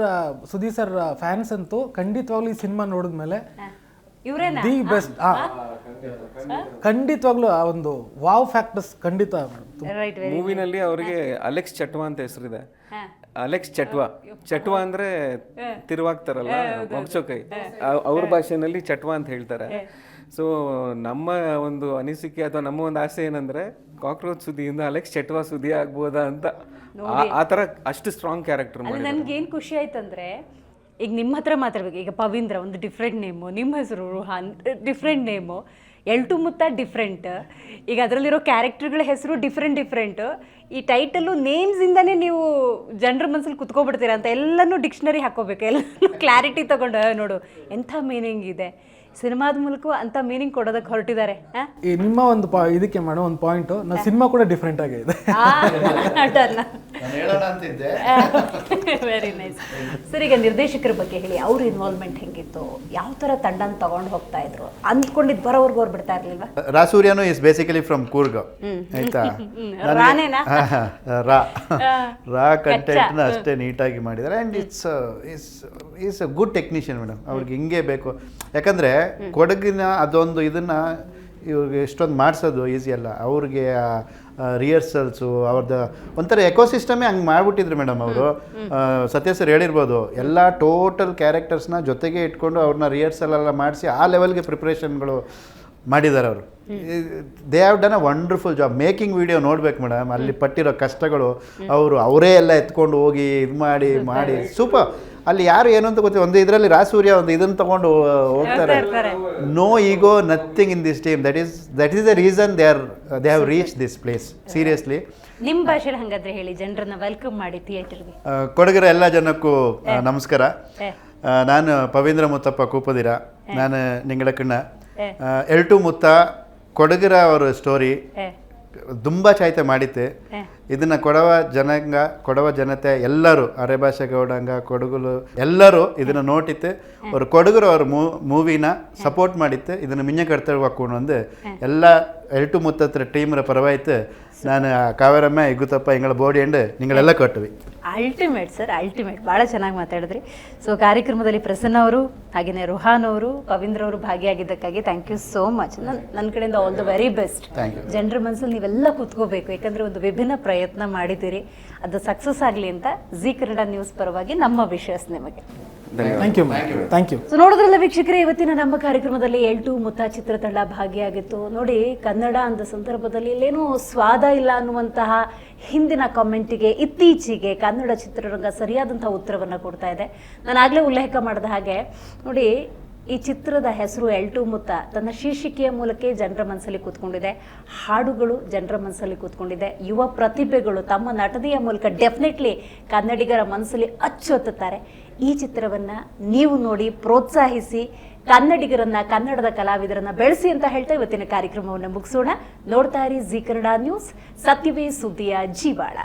Sudeep sir fans ಅಂತೂ ಖಂಡಿತವಾಗ್ಲೂ ಈ ಸಿನಿಮಾ ನೋಡಿದ್ಮೇಲೆ ಇವ್ರೇನಾ? ದಿ ಬೆಸ್ಟ್ ಖಂಡಿತವಾಗ್ಲೂ ಆ ಒಂದು ವಾವ್ ಫ್ಯಾಕ್ಟರ್ಸ್ ಖಂಡಿತ ರೈಟ್ ಮೂವಿನಲ್ಲಿ ಅವರಿಗೆ ಅಲೆಕ್ಸ್ ಚಟ್ವಾ ಅಂತ ಹೆಸರಿದೆ. ಅಲೆಕ್ಸ್ ಚಟ್ವಾ. ಚಟ್ವಾ ಅಂದ್ರೆ ತಿರುವಾಗ್ತಾರಲ್ಲ ಮೊಗ್ಚೋಕೈ ಅವ್ರ ಭಾಷೆನಲ್ಲಿ ಚಟ್ವಾ ಅಂತ ಹೇಳ್ತಾರೆ. ಸೊ ನಮ್ಮ ಒಂದು ಅನಿಸಿಕೆ ಅಥವಾ ನಮ್ಮ ಒಂದು ಆಸೆ ಏನಂದ್ರೆ ಕಾಕ್ರೋಚ್ ಸುದ್ದಿಯಿಂದ ಅಲೆಕ್ಸ್ ಚಟ್ವಾ ಸುದ್ದಿ ಆಗ್ಬೋದಾ ಅಂತ. ಆ- ಆ ತರ ಅಷ್ಟು ಸ್ಟ್ರಾಂಗ್ ಕ್ಯಾರೆಕ್ಟರ್ ಮಾಡಿ ನನ್ಗೆ ಏನು ಖುಷಿ ಆಯ್ತಂದ್ರೆ ಈಗ ನಿಮ್ಮ ಹತ್ರ ಮಾತಾಡ್ಬೇಕು ಈಗ ಪವೀಂದ್ರ, ಒಂದು ಡಿಫ್ರೆಂಟ್ ನೇಮು ನಿಮ್ಮ ಹೆಸರು ರುಹಾನ್ ಡಿಫ್ರೆಂಟ್ ನೇಮು ಎಲ್ಟು ಮುತ್ತ ಡಿಫ್ರೆಂಟ್ ಈಗ ಅದರಲ್ಲಿರೋ ಕ್ಯಾರೆಕ್ಟರ್ಗಳ ಹೆಸರು ಡಿಫ್ರೆಂಟ್ ಡಿಫ್ರೆಂಟ್ ಈ ಟೈಟಲ್ಲು ನೇಮ್ಸಿಂದನೇ ನೀವು ಜನರ ಮನಸ್ಸಲ್ಲಿ ಕುತ್ಕೊಬಿಡ್ತೀರಾ ಅಂತ ಎಲ್ಲನೂ ಡಿಕ್ಷನರಿ ಹಾಕೋಬೇಕು ಎಲ್ಲ ಕ್ಲಾರಿಟಿ ತಗೊಂಡು, ನೋಡು ಎಂಥ ಮೀನಿಂಗ್ ಇದೆ. ಸಿನಿಮಾದ ಮೂಲಕ ಅಂತ ಮೀನಿಂಗ್ ಕೊಡೋದಕ್ಕೆ ಹೊರಟಿದ್ದಾರೆ ಈ ನಿಮ್ಮ ಒಂದು ಪಾ ಇದಕ್ಕೆ ಮಾಡೋ ಒಂದು ಪಾಯಿಂಟು ನಾವು ಸಿನಿಮಾ ಕೂಡ ಡಿಫ್ರೆಂಟ್ ಆಗಿ ಇದೆ. ಹೇಳೋಣ ಅಂತಿದ್ದೆ. ವೆರಿ ನೈಸ್ ಸರ್ ಈಗ ನಿರ್ದೇಶಕರ ಬಗ್ಗೆ ಹೇಳಿ. ಅವ್ರ ಇನ್ವಾಲ್ವ್ಮೆಂಟ್ ಹೆಂಗಿತ್ತು? ಯಾವ ತರ ತಂಡನ ತಗೊಂಡು ಹೋಗ್ತಾ ಇದ್ರು? ಅಂದ್ಕೊಂಡಿದ್ ಬರೋವರೆಗೂ ಅವ್ರು ಬಿಡ್ತಾ ಇರ್ಲಿಲ್ವಾ? ರಾಸೂರ್ಯನು ಇಸ್ ಬೇಸಿಕಲಿ ಫ್ರಮ್ ಕೂರ್ಗ್. ಆಯ್ತಾ? ರಾನೇನಾ? ರಾ. ರಾ ಕಂಟೆಂಟ್ನ ಅಷ್ಟೇ ನೀಟಾಗಿ ಮಾಡಿದ್ದಾರೆ. And it's is is a good technician madam ಅವ್ರಿಗೆ ಹಿಂಗೆ ಬೇಕು. ಯಾಕಂದರೆ ಕೊಡಗಿನ ಅದೊಂದು ಇದನ್ನು ಇವ್ರಿಗೆ ಎಷ್ಟೊಂದು ಮಾಡಿಸೋದು ಈಸಿ ಅಲ್ಲ. ಅವ್ರಿಗೆ ರಿಹರ್ಸಲ್ಸು ಅವ್ರದ್ದು ಒಂಥರ ಎಕೋಸಿಸ್ಟಮೇ ಹಂಗೆ ಮಾಡಿಬಿಟ್ಟಿದ್ರು ಮೇಡಮ್ ಅವರು. ಸತ್ಯ ಸರ್ ಹೇಳಿರ್ಬೋದು ಎಲ್ಲ ಟೋಟಲ್ ಕ್ಯಾರೆಕ್ಟರ್ಸ್ನ ಜೊತೆಗೆ ಇಟ್ಕೊಂಡು ಅವ್ರನ್ನ ರಿಹರ್ಸಲ್ ಎಲ್ಲ ಮಾಡಿಸಿ ಆ ಲೆವೆಲ್ಗೆ ಪ್ರಿಪ್ರೇಷನ್ಗಳು ಮಾಡಿದ್ದಾರೆ ಅವರು. They have done a wonderful job making video ನೋಡ್ಬೇಕು ಮೇಡಮ್. ಅಲ್ಲಿ ಪಟ್ಟಿರೋ ಕಷ್ಟಗಳು ಅವರು ಅವರೇ ಎಲ್ಲ ಎತ್ಕೊಂಡು ಹೋಗಿ ಇದು ಮಾಡಿ ಮಾಡಿ. ಸೂಪರ್ ಅಲ್ಲಿ ಯಾರು ಏನು ಅಂತ ಗೊತ್ತಿಲ್ಲ. ಒಂದು ಇದರಲ್ಲಿ ರಾಸೂರ್ಯ ಒಂದು ಇದನ್ನು ತಗೊಂಡು ಹೋಗ್ತಾರೆ. No ego nothing in this team that is that is the reason they are they have reach this place seriously ನಿಮ್ಮ ಭಾಷೆಲಿ ಹಂಗಾದ್ರೆ ಹೇಳಿ ಜನರನ್ನ ವೆಲ್ಕಮ್ ಮಾಡಿ ಥಿಯೇಟರ್ಗೆ ಕೊಡಗರ ಎಲ್ಲ ಜನಕ್ಕೂ ನಮಸ್ಕಾರ. ನಾನು ಪವೀಂದ್ರ ಮುತ್ತಪ್ಪ ಕೂಪದಿರ. ನಾನು ನಿಂಗಳಕಣ್ಣ ಎಲ್ಟು ಮುತ್ತ ಕೊಡಗರ ಅವರ ಸ್ಟೋರಿ ತುಂಬಾ ಚಾಯ್ತೆ ಮಾಡಿತ್ತೆ ಇದನ್ನ ಕೊಡವ ಜನಾಂಗ ಕೊಡವ ಜನತೆ ಎಲ್ಲರೂ ಅರೆಭಾಷೆ ಗೌಡಂಗ ಕೊಡಗುಲು ಎಲ್ಲರೂ ಇದನ್ನ ನೋಟಿತ್ತೆ ಅವ್ರು ಕೊಡಗರ ಅವ್ರ ಮೂವಿನ ಸಪೋರ್ಟ್ ಮಾಡಿತ್ತೆ ಇದನ್ನ ಮಿಂಜ ಕಡ್ತಳ್ವಾಕೊಂಡು ಒಂದು ಎಲ್ಲ ಎಲ್ಟು ಮುತ್ತತ್ರ ಟೀಮ್ರ ಪರವಾಯ್ತು. ನಾನು ಕಾವೇರಮ್ಮ ಇಗುತ್ತಪ್ಪ ಹಿಂಗಳ ಬೋಡಿ ಅಂಡ್ ನಿಂಗಳೆಲ್ಲ ಕಟ್ಟುವಿ. ಅಲ್ಟಿಮೇಟ್ ಸರ್ ಅಲ್ಟಿಮೇಟ್ ಭಾಳ ಚೆನ್ನಾಗಿ ಮಾತಾಡಿದ್ರಿ. ಸೊ ಕಾರ್ಯಕ್ರಮದಲ್ಲಿ ಪ್ರಸನ್ನ ಅವರು ಹಾಗೆಯೇ ರುಹಾನ್ ಅವರು ಪವೀಂದ್ರ ಅವರು ಭಾಗಿಯಾಗಿದ್ದಕ್ಕಾಗಿ ಥ್ಯಾಂಕ್ ಯು ಸೋ ಮಚ್ ನನ್ನ ನನ್ನ ಕಡೆಯಿಂದ ಆಲ್ ದ ವೆರಿ ಬೆಸ್ಟ್. ಜನರ ಮನಸ್ಸಲ್ಲಿ ನೀವೆಲ್ಲ ಕೂತ್ಕೋಬೇಕು. ಯಾಕಂದರೆ ಒಂದು ವಿಭಿನ್ನ ಪ್ರಯತ್ನ ಮಾಡಿದ್ದೀರಿ. ಅದು ಸಕ್ಸಸ್ ಆಗಲಿ ಅಂತ ಜಿ ಕನ್ನಡ ನ್ಯೂಸ್ ಪರವಾಗಿ ನಮ್ಮ ವಿಶೇಷ ನಿಮಗೆ. Thank you thank you so ನೋಡಿದ್ರಲ್ಲ ವೀಕ್ಷಕರೇ ಇವತ್ತಿನ ನಮ್ಮ ಕಾರ್ಯಕ್ರಮದಲ್ಲಿ ಎಲ್ಟು ಮುತ್ತ ಚಿತ್ರತಂಡ ಭಾಗಿಯಾಗಿತ್ತು. ನೋಡಿ ಕನ್ನಡ ಅಂದ ಸಂದರ್ಭದಲ್ಲಿ ಇಲ್ಲೇನೋ ಸ್ವಾದ ಇಲ್ಲ ಅನ್ನುವಂತಹ ಹಿಂದಿನ ಕಾಮೆಂಟಿಗೆ ಇತ್ತೀಚೆಗೆ ಕನ್ನಡ ಚಿತ್ರರಂಗ ಸರಿಯಾದಂತಹ ಉತ್ತರವನ್ನು ಕೊಡ್ತಾ ಇದೆ. ನಾನು ಆಗಲೇ ಉಲ್ಲೇಖ ಮಾಡಿದ ಹಾಗೆ ನೋಡಿ ಈ ಚಿತ್ರದ ಹೆಸರು ಎಲ್ಟು ಮುತ್ತ ತನ್ನ ಶೀರ್ಷಿಕೆಯ ಮೂಲಕ ಜನರ ಮನಸ್ಸಲ್ಲಿ ಕೂತ್ಕೊಂಡಿದೆ. ಹಾಡುಗಳು ಜನರ ಮನಸ್ಸಲ್ಲಿ ಕೂತ್ಕೊಂಡಿದೆ. ಯುವ ಪ್ರತಿಭೆಗಳು ತಮ್ಮ ನಟನೆಯ ಮೂಲಕ ಡೆಫಿನೆಟ್ಲಿ ಕನ್ನಡಿಗರ ಮನಸ್ಸಲ್ಲಿ ಅಚ್ಚೊತ್ತುತ್ತಾರೆ. ಈ ಚಿತ್ರವನ್ನ ನೀವು ನೋಡಿ ಪ್ರೋತ್ಸಾಹಿಸಿ ಕನ್ನಡಿಗರನ್ನ, ಕನ್ನಡದ ಕಲಾವಿದರನ್ನ ಬೆಳೆಸಿ ಅಂತ ಹೇಳ್ತಾ ಇವತ್ತಿನ ಕಾರ್ಯಕ್ರಮವನ್ನು ಮುಗಿಸೋಣ. ನೋಡ್ತಾ ಇರಿ ಜಿ ಕನ್ನಡ ನ್ಯೂಸ್, ಸತ್ಯವೇ ಸುದ್ದಿಯ ಜೀವಾಳ.